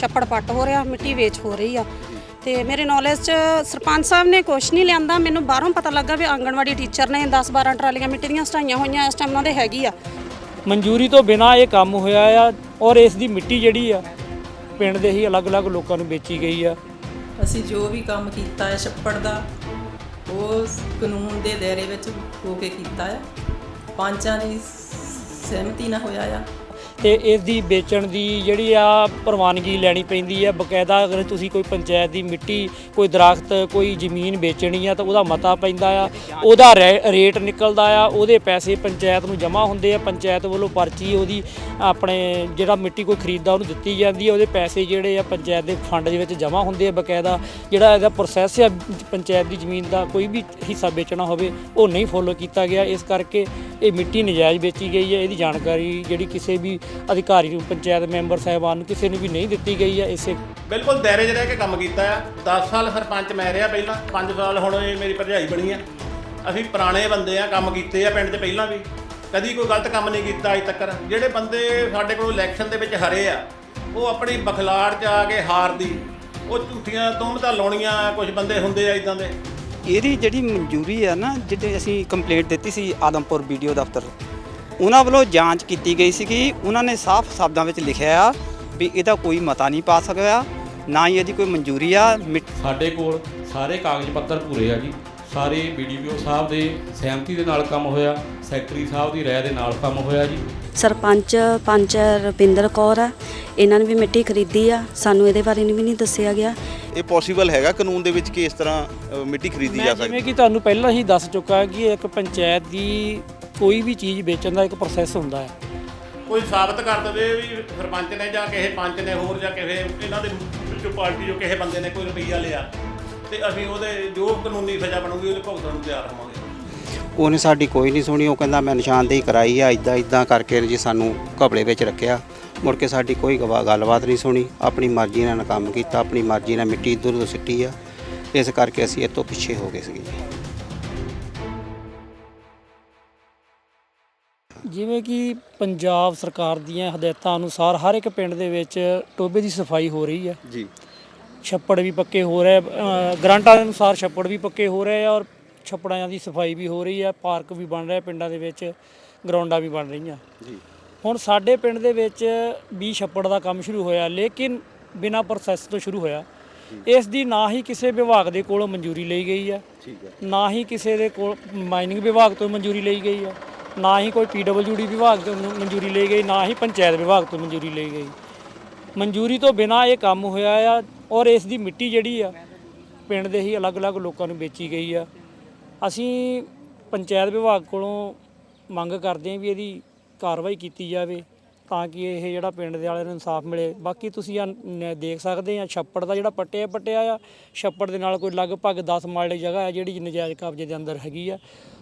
ਛੱਪੜ ਪੱਟ ਹੋ ਰਿਹਾ ਮਿੱਟੀ ਵੇਚ ਹੋ ਰਹੀ ਆ। ਤੇ ਮੇਰੇ ਨੌਲੇਜ 'ਚ ਸਰਪੰਚ ਸਾਹਿਬ ਨੇ ਕੁਛ ਨਹੀਂ ਲਿਆਂਦਾ ਮੈਨੂੰ ਬਾਹਰੋਂ ਪਤਾ ਲੱਗਾ ਵੀ ਆਂਗਣਵਾੜੀ ਟੀਚਰ ਨੇ 10 12 ਟਰਾਲੀਆਂ ਮਿੱਟੀ ਦੀਆਂ ਸਟਾਈਆਂ ਹੋਈਆਂ ਇਸ ਟਾਈਮ ਉਹਨਾਂ ਦੇ ਹੈਗੀ ਆ। ਮਨਜ਼ੂਰੀ ਤੋਂ ਬਿਨਾ ਇਹ ਕੰਮ ਹੋਇਆ ਆ ਔਰ ਇਸ ਦੀ ਮਿੱਟੀ ਜਿਹੜੀ ਆ ਪਿੰਡ ਦੇ ਹੀ ਅਲੱਗ-ਅਲੱਗ ਲੋਕਾਂ ਨੂੰ ਵੇਚੀ ਗਈ ਆ। ਅਸੀਂ ਜੋ ਵੀ ਕੰਮ ਕੀਤਾ ਹੈ ਛੱਪੜ ਦਾ ਉਹ ਕਾਨੂੰਨ ਦੇ ਦਾਇਰੇ ਵਿੱਚ ਹੋ ਕੇ ਕੀਤਾ ਹੈ ਪੰਚਾਂ ਦੀ ਸਹਿਮਤੀ ਨਾਲ ਹੋਇਆ ਆ। ਤੇ ਇਸ ਦੀ ਵੇਚਣ ਦੀ ਜਿਹੜੀ ਆ ਪ੍ਰਵਾਨਗੀ ਲੈਣੀ ਪੈਂਦੀ ਆ। ਬਕਾਇਦਾ ਅਗਰ ਤੁਸੀਂ ਕੋਈ ਪੰਚਾਇਤ ਦੀ ਮਿੱਟੀ, ਕੋਈ ਦਰਖਤ, ਕੋਈ ਜ਼ਮੀਨ ਵੇਚਣੀ ਆ ਤਾਂ ਉਹਦਾ ਮਤਾ ਪੈਂਦਾ ਆ। ਉਹਦਾ ਰੈ- ਰੇਟ ਨਿਕਲਦਾ ਆ, ਉਹਦੇ ਪੈਸੇ ਪੰਚਾਇਤ ਨੂੰ ਜਮ੍ਹਾਂ ਹੁੰਦੇ ਆ। ਪੰਚਾਇਤ ਵੱਲੋਂ ਪਰਚੀ ਉਹਦੀ ਆਪਣੇ ਜਿਹੜਾ ਮਿੱਟੀ ਕੋਈ ਖਰੀਦਦਾ ਉਹਨੂੰ ਦਿੱਤੀ ਜਾਂਦੀ ਆ। ਉਹਦੇ ਪੈਸੇ ਜਿਹੜੇ ਆ ਪੰਚਾਇਤ ਦੇ ਫੰਡ ਦੇ ਵਿੱਚ ਜਮ੍ਹਾਂ ਹੁੰਦੇ ਆ ਬਕਾਇਦਾ। ਜਿਹੜਾ ਇਹਦਾ ਪ੍ਰੋਸੈਸ ਆ ਪੰਚਾਇਤ ਦੀ ਜ਼ਮੀਨ ਦਾ ਕੋਈ ਵੀ ਹਿੱਸਾ ਵੇਚਣਾ ਹੋਵੇ, ਉਹ ਨਹੀਂ ਫੋਲੋ ਕੀਤਾ ਗਿਆ। ਇਸ ਕਰਕੇ ਇਹ ਮਿੱਟੀ ਨਜਾਇਜ਼ ਵੇਚੀ ਗਈ ਹੈ ਇਹਦੀ ਜਾਣਕਾਰੀ ਜਿਹੜੀ ਕਿਸੇ ਵੀ ਅਧਿਕਾਰੀ ਨੂੰ ਪੰਚਾਇਤ ਮੈਂਬਰ ਸਾਹਿਬਾਨ ਨੂੰ ਕਿਸੇ ਨੂੰ ਵੀ ਨਹੀਂ ਦਿੱਤੀ ਗਈ ਹੈ ਇਸੇ ਬਿਲਕੁਲ ਦਾਇਰੇ 'ਚ ਰਹਿ ਕੇ ਕੰਮ ਕੀਤਾ ਆ 10 ਸਾਲ ਸਰਪੰਚ ਮੈਂ ਰਿਹਾ ਪਹਿਲਾਂ 5 ਸਾਲ ਹੁਣ ਇਹ ਮੇਰੀ ਭਰਜਾਈ ਬਣੀ ਆ ਅਸੀਂ ਪੁਰਾਣੇ ਬੰਦੇ ਆ ਕੰਮ ਕੀਤੇ ਆ ਪਿੰਡ 'ਚ ਪਹਿਲਾਂ ਵੀ। ਕਦੀ ਕੋਈ ਗਲਤ ਕੰਮ ਨਹੀਂ ਕੀਤਾ ਅਜ ਤੱਕ। ਜਿਹੜੇ ਬੰਦੇ ਸਾਡੇ ਕੋਲ ਇਲੈਕਸ਼ਨ ਦੇ ਵਿੱਚ ਹਰੇ ਆ ਉਹ ਆਪਣੀ ਬਖਲਾੜ 'ਚ ਆ ਕੇ ਹਾਰਦੀ ਉਹ ਝੂਠੀਆਂ ਤੁਹਮਤਾਂ ਲਾਉਣੀਆਂ ਕੁਝ ਬੰਦੇ ਹੁੰਦੇ ਆ ਇਦਾਂ ਦੇ। ਇਹਦੀ ਜਿਹੜੀ ਮਨਜ਼ੂਰੀ ਆ ਨਾ ਜਿਹੜੇ ਅਸੀਂ ਕੰਪਲੇਂਟ ਦਿੱਤੀ ਸੀ ਆਦਮਪੁਰ ਵੀਡੀਓ ਦਫ਼ਤਰ। ਉਹਨਾਂ ਵੱਲੋਂ ਜਾਂਚ ਕੀਤੀ ਗਈ ਸੀ ਕਿ ਉਹਨਾਂ ਨੇ ਸਾਫ਼ ਸ਼ਬਦਾਂ ਵਿੱਚ ਲਿਖਿਆ ਆ ਵੀ ਇਹਦਾ ਕੋਈ ਮਤਾ ਨਹੀਂ ਪਾ ਸਕਦਾ ਨਾ ਹੀ ਇਹਦੀ ਕੋਈ ਮਨਜ਼ੂਰੀ ਆ ਸਾਡੇ ਕੋਲ ਸਾਰੇ ਕਾਗਜ਼ ਪੱਤਰ ਪੂਰੇ ਆ ਜੀ। ਸਾਰੇ ਬੀਡੀਪੀਓ ਸਾਹਿਬ ਦੇ ਸਹਿਮਤੀ ਦੇ ਨਾਲ ਕੰਮ ਹੋਇਆ ਸੈਕਟਰੀ ਸਾਹਿਬ ਦੀ ਰਾਏ ਦੇ ਨਾਲ ਕੰਮ ਹੋਇਆ ਜੀ। ਸਰਪੰਚ ਪੰਚ ਰੁਪਿੰਦਰ ਕੌਰ ਆ ਇਹਨਾਂ ਨੇ ਵੀ ਮਿੱਟੀ ਖਰੀਦੀ ਆ ਸਾਨੂੰ ਇਹਦੇ ਬਾਰੇ ਵੀ ਨਹੀਂ ਦੱਸਿਆ ਗਿਆ। ਇਹ ਪੋਸੀਬਲ ਹੈਗਾ ਕਾਨੂੰਨ ਦੇ ਵਿੱਚ ਕਿ ਇਸ ਤਰ੍ਹਾਂ ਮਿੱਟੀ ਖਰੀਦੀ ਜਾ ਮੈਂ ਸਕਦੀ? ਜਿਵੇਂ ਕਿ ਤੁਹਾਨੂੰ ਪਹਿਲਾਂ ਹੀ ਦੱਸ ਚੁੱਕਾ ਕਿ ਇੱਕ ਪੰਚਾਇਤ ਦੀ ਕੋਈ ਵੀ ਚੀਜ਼ ਵੇਚਣ ਦਾ ਇੱਕ ਪ੍ਰੋਸੈਸ ਹੁੰਦਾ ਹੈ। ਕੋਈ ਸਾਬਤ ਕਰ ਦੇਵੇ ਵੀ ਸਰਪੰਚ ਨੇ ਜਾਂ ਕਿਸੇ ਪੰਚ ਨੇ ਹੋਰ ਜਾਂ ਕਿਸੇ ਇਹਨਾਂ ਦੇ ਵਿੱਚੋਂ ਪਾਰਟੀ ਜੋ ਕਿਸੇ ਬੰਦੇ ਨੇ ਕੋਈ ਰੁਪਈਆ ਲਿਆ ਤੇ ਅਸੀਂ ਉਹਦੇ ਜੋ ਕਾਨੂੰਨੀ ਸਜ਼ਾ ਬਣੂਗੀ ਉਹਦੇ ਭੁਗਤਣ ਨੂੰ ਤਿਆਰ ਹੋਵਾਂਗੇ। ਉਹਨੇ ਸਾਡੀ ਕੋਈ ਨਹੀਂ ਸੁਣੀ ਉਹ ਕਹਿੰਦਾ ਮੈਂ ਨਿਸ਼ਾਨਦੇਹੀ ਕਰਾਈ ਆ ਇਦਾਂ ਇਦਾਂ ਕਰਕੇ ਜੀ ਸਾਨੂੰ ਘਪਲੇ ਵਿੱਚ ਰੱਖਿਆ। ਮੁੜ ਕੇ ਸਾਡੀ ਕੋਈ ਗਵਾ- ਗੱਲਬਾਤ ਨਹੀਂ ਸੁਣੀ ਆਪਣੀ ਮਰਜ਼ੀ ਨਾਲ ਕੰਮ ਕੀਤਾ ਆਪਣੀ ਮਰਜ਼ੀ ਨਾਲ ਮਿੱਟੀ ਇੱਧਰ ਉੱਧਰ ਸਿੱਟੀ ਆ। ਇਸ ਕਰਕੇ ਅਸੀਂ ਇਹ ਤੋਂ ਪਿੱਛੇ ਹੋ ਗਏ ਸੀਗੇ। ਜੀ ਜਿਵੇਂ ਕਿ ਪੰਜਾਬ ਸਰਕਾਰ ਦੀਆਂ ਹਦਾਇਤਾਂ ਅਨੁਸਾਰ ਹਰ ਇੱਕ ਪਿੰਡ ਦੇ ਵਿੱਚ ਟੋਬੇ ਦੀ ਸਫ਼ਾਈ ਹੋ ਰਹੀ ਹੈ। ਜੀ। ਛੱਪੜ ਵੀ ਪੱਕੇ ਹੋ ਰਹੇ ਗ੍ਰਾਂਟਾਂ ਦੇ ਅਨੁਸਾਰ ਛੱਪੜ ਵੀ ਪੱਕੇ ਹੋ ਰਹੇ ਆ ਔਰ ਛੱਪੜਾਂ ਦੀ ਸਫ਼ਾਈ ਵੀ ਹੋ ਰਹੀ ਹੈ ਪਾਰਕ ਵੀ ਬਣ ਰਿਹਾ ਪਿੰਡਾਂ ਦੇ ਵਿੱਚ ਗਰਾਊਂਡਾਂ ਵੀ ਬਣ ਰਹੀਆਂ। ਜੀ। ਹੁਣ ਸਾਡੇ ਪਿੰਡ ਦੇ ਵਿੱਚ ਵੀ ਛੱਪੜ ਦਾ ਕੰਮ ਸ਼ੁਰੂ ਹੋਇਆ ਲੇਕਿਨ ਬਿਨਾਂ ਪ੍ਰੋਸੈਸ ਤੋਂ ਸ਼ੁਰੂ ਹੋਇਆ। ਇਸ ਦੀ ਨਾ ਹੀ ਕਿਸੇ ਵਿਭਾਗ ਦੇ ਕੋਲੋਂ ਮਨਜ਼ੂਰੀ ਲਈ ਗਈ ਹੈ ਠੀਕ ਹੈ ਨਾ ਹੀ ਕਿਸੇ ਦੇ ਕੋਲ ਮਾਈਨਿੰਗ ਵਿਭਾਗ ਤੋਂ ਮਨਜ਼ੂਰੀ ਲਈ ਗਈ ਹੈ ਨਾ ਹੀ ਕੋਈ ਪੀਡਬਲਯੂਡੀ ਵਿਭਾਗ ਤੋਂ ਮਨ- ਮਨਜ਼ੂਰੀ ਲਈ ਗਈ, ਨਾ ਹੀ ਪੰਚਾਇਤ ਵਿਭਾਗ ਤੋਂ ਮਨਜ਼ੂਰੀ ਲਈ ਗਈ। ਮਨਜ਼ੂਰੀ ਤੋਂ ਬਿਨਾ ਇਹ ਕੰਮ ਹੋਇਆ ਆ ਔਰ ਇਸ ਦੀ ਮਿੱਟੀ ਜਿਹੜੀ ਆ, ਪਿੰਡ ਦੇ ਹੀ ਅਲੱਗ-ਅਲੱਗ ਲੋਕਾਂ ਨੂੰ ਵੇਚੀ ਗਈ ਆ। ਅਸੀਂ ਪੰਚਾਇਤ ਵਿਭਾਗ ਕੋਲੋਂ ਮੰਗ ਕਰਦੇ ਹਾਂ ਵੀ ਇਹਦੀ ਕਾਰਵਾਈ ਕੀਤੀ ਜਾਵੇ। ਤਾਂ ਕਿ ਇਹ ਜਿਹੜਾ ਪਿੰਡ ਦੇ ਵਾਲਿਆਂ ਨੂੰ ਇਨਸਾਫ ਮਿਲੇ। ਬਾਕੀ ਤੁਸੀਂ ਆ ਨ- ਦੇਖ ਸਕਦੇ ਆ ਛੱਪੜ ਦਾ ਜਿਹੜਾ ਪੱਟਿਆ ਪੱਟਿਆ ਆ ਛੱਪੜ ਦੇ ਨਾਲ ਕੋਈ ਲਗਭਗ 10 ਮਾਲੇ ਜਗ੍ਹਾ ਆ ਜਿਹੜੀ ਨਜਾਇਜ਼ ਕਬਜ਼ੇ ਦੇ ਅੰਦਰ ਹੈਗੀ ਆ।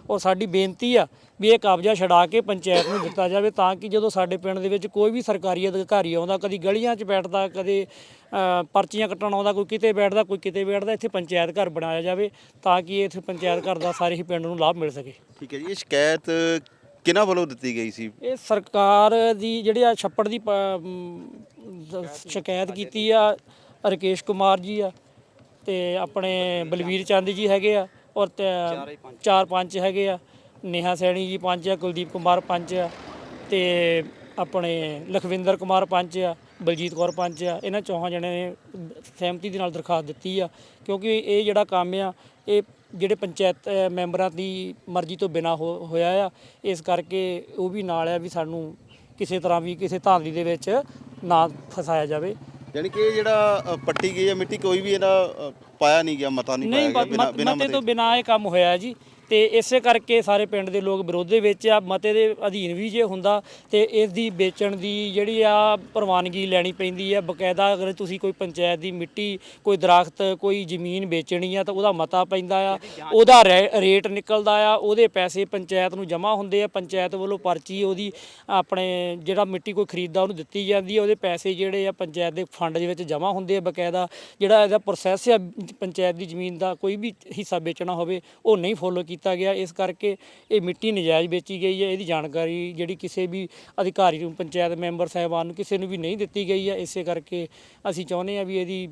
ਔਰ ਸਾਡੀ ਬੇਨਤੀ ਆ ਵੀ ਇਹ ਕਬਜ਼ਾ ਛਡਾ ਕੇ ਪੰਚਾਇਤ ਨੂੰ ਦਿੱਤਾ ਜਾਵੇ ਤਾਂ ਕਿ ਜਦੋਂ ਸਾਡੇ ਪਿੰਡ ਦੇ ਵਿੱਚ ਕੋਈ ਵੀ ਸਰਕਾਰੀ ਅਧਿਕਾਰੀ ਆਉਂਦਾ ਕਦੀ ਗਲੀਆਂ 'ਚ ਬੈਠਦਾ ਕਦੇ ਅ, ਪਰਚੀਆਂ ਕੱਟਣ ਆਉਂਦਾ ਕੋਈ ਕਿਤੇ ਬੈਠਦਾ ਕੋਈ ਕਿਤੇ ਬੈਠਦਾ ਇੱਥੇ ਪੰਚਾਇਤ ਘਰ ਬਣਾਇਆ ਜਾਵੇ ਤਾਂ ਕਿ ਇੱਥੇ ਪੰਚਾਇਤ ਘਰ ਦਾ ਸਾਰੇ ਹੀ ਪਿੰਡ ਨੂੰ ਲਾਭ ਮਿਲ ਸਕੇ। ਠੀਕ ਹੈ ਜੀ ਇਹ ਸ਼ਿਕਾਇਤ ਕਿਹਨਾਂ ਵੱਲੋਂ ਦਿੱਤੀ ਗਈ ਸੀ? ਇਹ ਸਰਕਾਰ ਦੀ ਜਿਹੜੀ ਆ ਛੱਪੜ ਦੀ ਪ- ਅਮ, ਦ- ਸ਼ਿਕਾਇਤ ਕੀਤੀ ਆ ਰਕੇਸ਼ ਕੁਮਾਰ ਜੀ ਆ ਤੇ ਆਪਣੇ ਬਲਵੀਰ ਚੰਦ ਜੀ ਹੈਗੇ ਆ ਔਰ ਤੇ ਚਾਰ ਪੰਜ ਹੈਗੇ ਆ ਨੇਹਾ ਸੈਣੀ ਜੀ ਪੰਜ ਆ ਕੁਲਦੀਪ ਕੁਮਾਰ ਪੰਜ ਆ ਤੇ ਆਪਣੇ ਲਖਵਿੰਦਰ ਕੁਮਾਰ ਪੰਜ ਆ ਬਲਜੀਤ ਕੌਰ ਪੰਜ ਆ ਇਹਨਾਂ ਚੌਹਾਂ ਜਣਿਆਂ ਨੇ ਸਹਿਮਤੀ ਦੇ ਨਾਲ ਦਰਖਾਸਤ ਦਿੱਤੀ ਆ ਕਿਉਂਕਿ ਇਹ ਜਿਹੜਾ ਕੰਮ ਆ ਇਹ ਜਿਹੜੇ ਪੰਚਾਇਤ ਅ, ਮੈਂਬਰਾਂ ਦੀ ਮਰਜ਼ੀ ਤੋਂ ਬਿਨਾ ਹੋਇਆ ਆ ਇਸ ਕਰਕੇ ਉਹ ਵੀ ਨਾਲ ਆ ਵੀ ਸਾਨੂੰ ਕਿਸੇ ਤਰ੍ਹਾਂ ਵੀ ਕਿਸੇ ਧਾਂਦਲੀ ਦੇ ਵਿੱਚ ਨਾ ਫਸਾਇਆ ਜਾਵੇ। ਯਾਨੀ ਕਿ ਇਹ ਜਿਹੜਾ ਅ, ਪੱਟੀ ਗਈ ਹੈ ਮਿੱਟੀ ਕੋਈ ਵੀ ਇਹਦਾ ਅ, ਪਾਇਆ ਨਹੀਂ ਗਿਆ ਮਤਾ ਨਹੀਂ ਪਾਇਆ ਨਹੀਂ ਗਿਆ ਬਿਨਾਂ ਮਤ- ਬਿਨਾਂ ਮਤੇ। ਤੋਂ ਬਿਨਾ ਇਹ ਕੰਮ ਹੋਇਆ ਜੀ। ਤੇ ਇਸੇ ਕਰਕੇ ਸਾਰੇ ਪਿੰਡ ਦੇ ਲੋਕ ਵਿਰੋਧ ਦੇ ਵਿੱਚ ਆ, ਮਤੇ ਦੇ ਅਧੀਨ ਵੀ ਜੇ ਹੁੰਦਾ ਤੇ ਇਸ ਦੀ ਵੇਚਣ ਦੀ ਜਿਹੜੀ ਆ ਪ੍ਰਵਾਨਗੀ ਲੈਣੀ ਪੈਂਦੀ ਆ। ਬਕਾਇਦਾ ਅਗਰ ਤੁਸੀਂ ਕੋਈ ਪੰਚਾਇਤ ਦੀ ਮਿੱਟੀ, ਕੋਈ ਦਰਖਤ, ਕੋਈ ਜ਼ਮੀਨ ਵੇਚਣੀ ਆ ਤਾਂ ਉਹਦਾ ਮਤਾ ਪੈਂਦਾ ਆ। ਉਹਦਾ ਰੈ- ਰੇਟ ਨਿਕਲਦਾ ਆ, ਉਹਦੇ ਪੈਸੇ ਪੰਚਾਇਤ ਨੂੰ ਜਮ੍ਹਾਂ ਹੁੰਦੇ ਆ। ਪੰਚਾਇਤ ਵੱਲੋਂ ਪਰਚੀ ਉਹਦੀ ਆਪਣੇ ਜਿਹੜਾ ਮਿੱਟੀ ਕੋਈ ਖਰੀਦਦਾ ਉਹਨੂੰ ਦਿੱਤੀ ਜਾਂਦੀ ਆ। ਉਹਦੇ ਪੈਸੇ ਜਿਹੜੇ ਆ ਪੰਚਾਇਤ ਦੇ ਫੰਡ ਦੇ ਵਿੱਚ ਜਮ੍ਹਾਂ ਹੁੰਦੇ ਆ ਬਕਾਇਦਾ। ਜਿਹੜਾ ਇਹਦਾ ਪ੍ਰੋਸੈਸ ਆ, ਪੰਚਾਇਤ ਦੀ ਜ਼ਮੀਨ ਦਾ ਕੋਈ ਵੀ ਹਿੱਸਾ ਵੇਚਣਾ ਹੋਵੇ, ਉਹ ਨਹੀਂ ਫੋਲੋ ਕੀਤਾ ਕੀਤਾ ਗਿਆ। ਇਸ ਕਰਕੇ ਇਹ ਮਿੱਟੀ ਨਜਾਇਜ਼ ਵੇਚੀ ਗਈ ਹੈ। ਇਹਦੀ ਜਾਣਕਾਰੀ ਜਿਹੜੀ ਕਿਸੇ ਵੀ ਅਧਿਕਾਰੀ ਨੂੰ, ਪੰਚਾਇਤ ਮੈਂਬਰ, ਸਾਹਿਬਾਨ ਨੂੰ ਕਿਸੇ ਨੂੰ ਵੀ ਨਹੀਂ ਦਿੱਤੀ ਗਈ ਹੈ। ਇਸੇ ਕਰਕੇ ਅਸੀਂ ਚਾਹੁੰਦੇ ਹਾਂ ਵੀ ਇਹਦੀ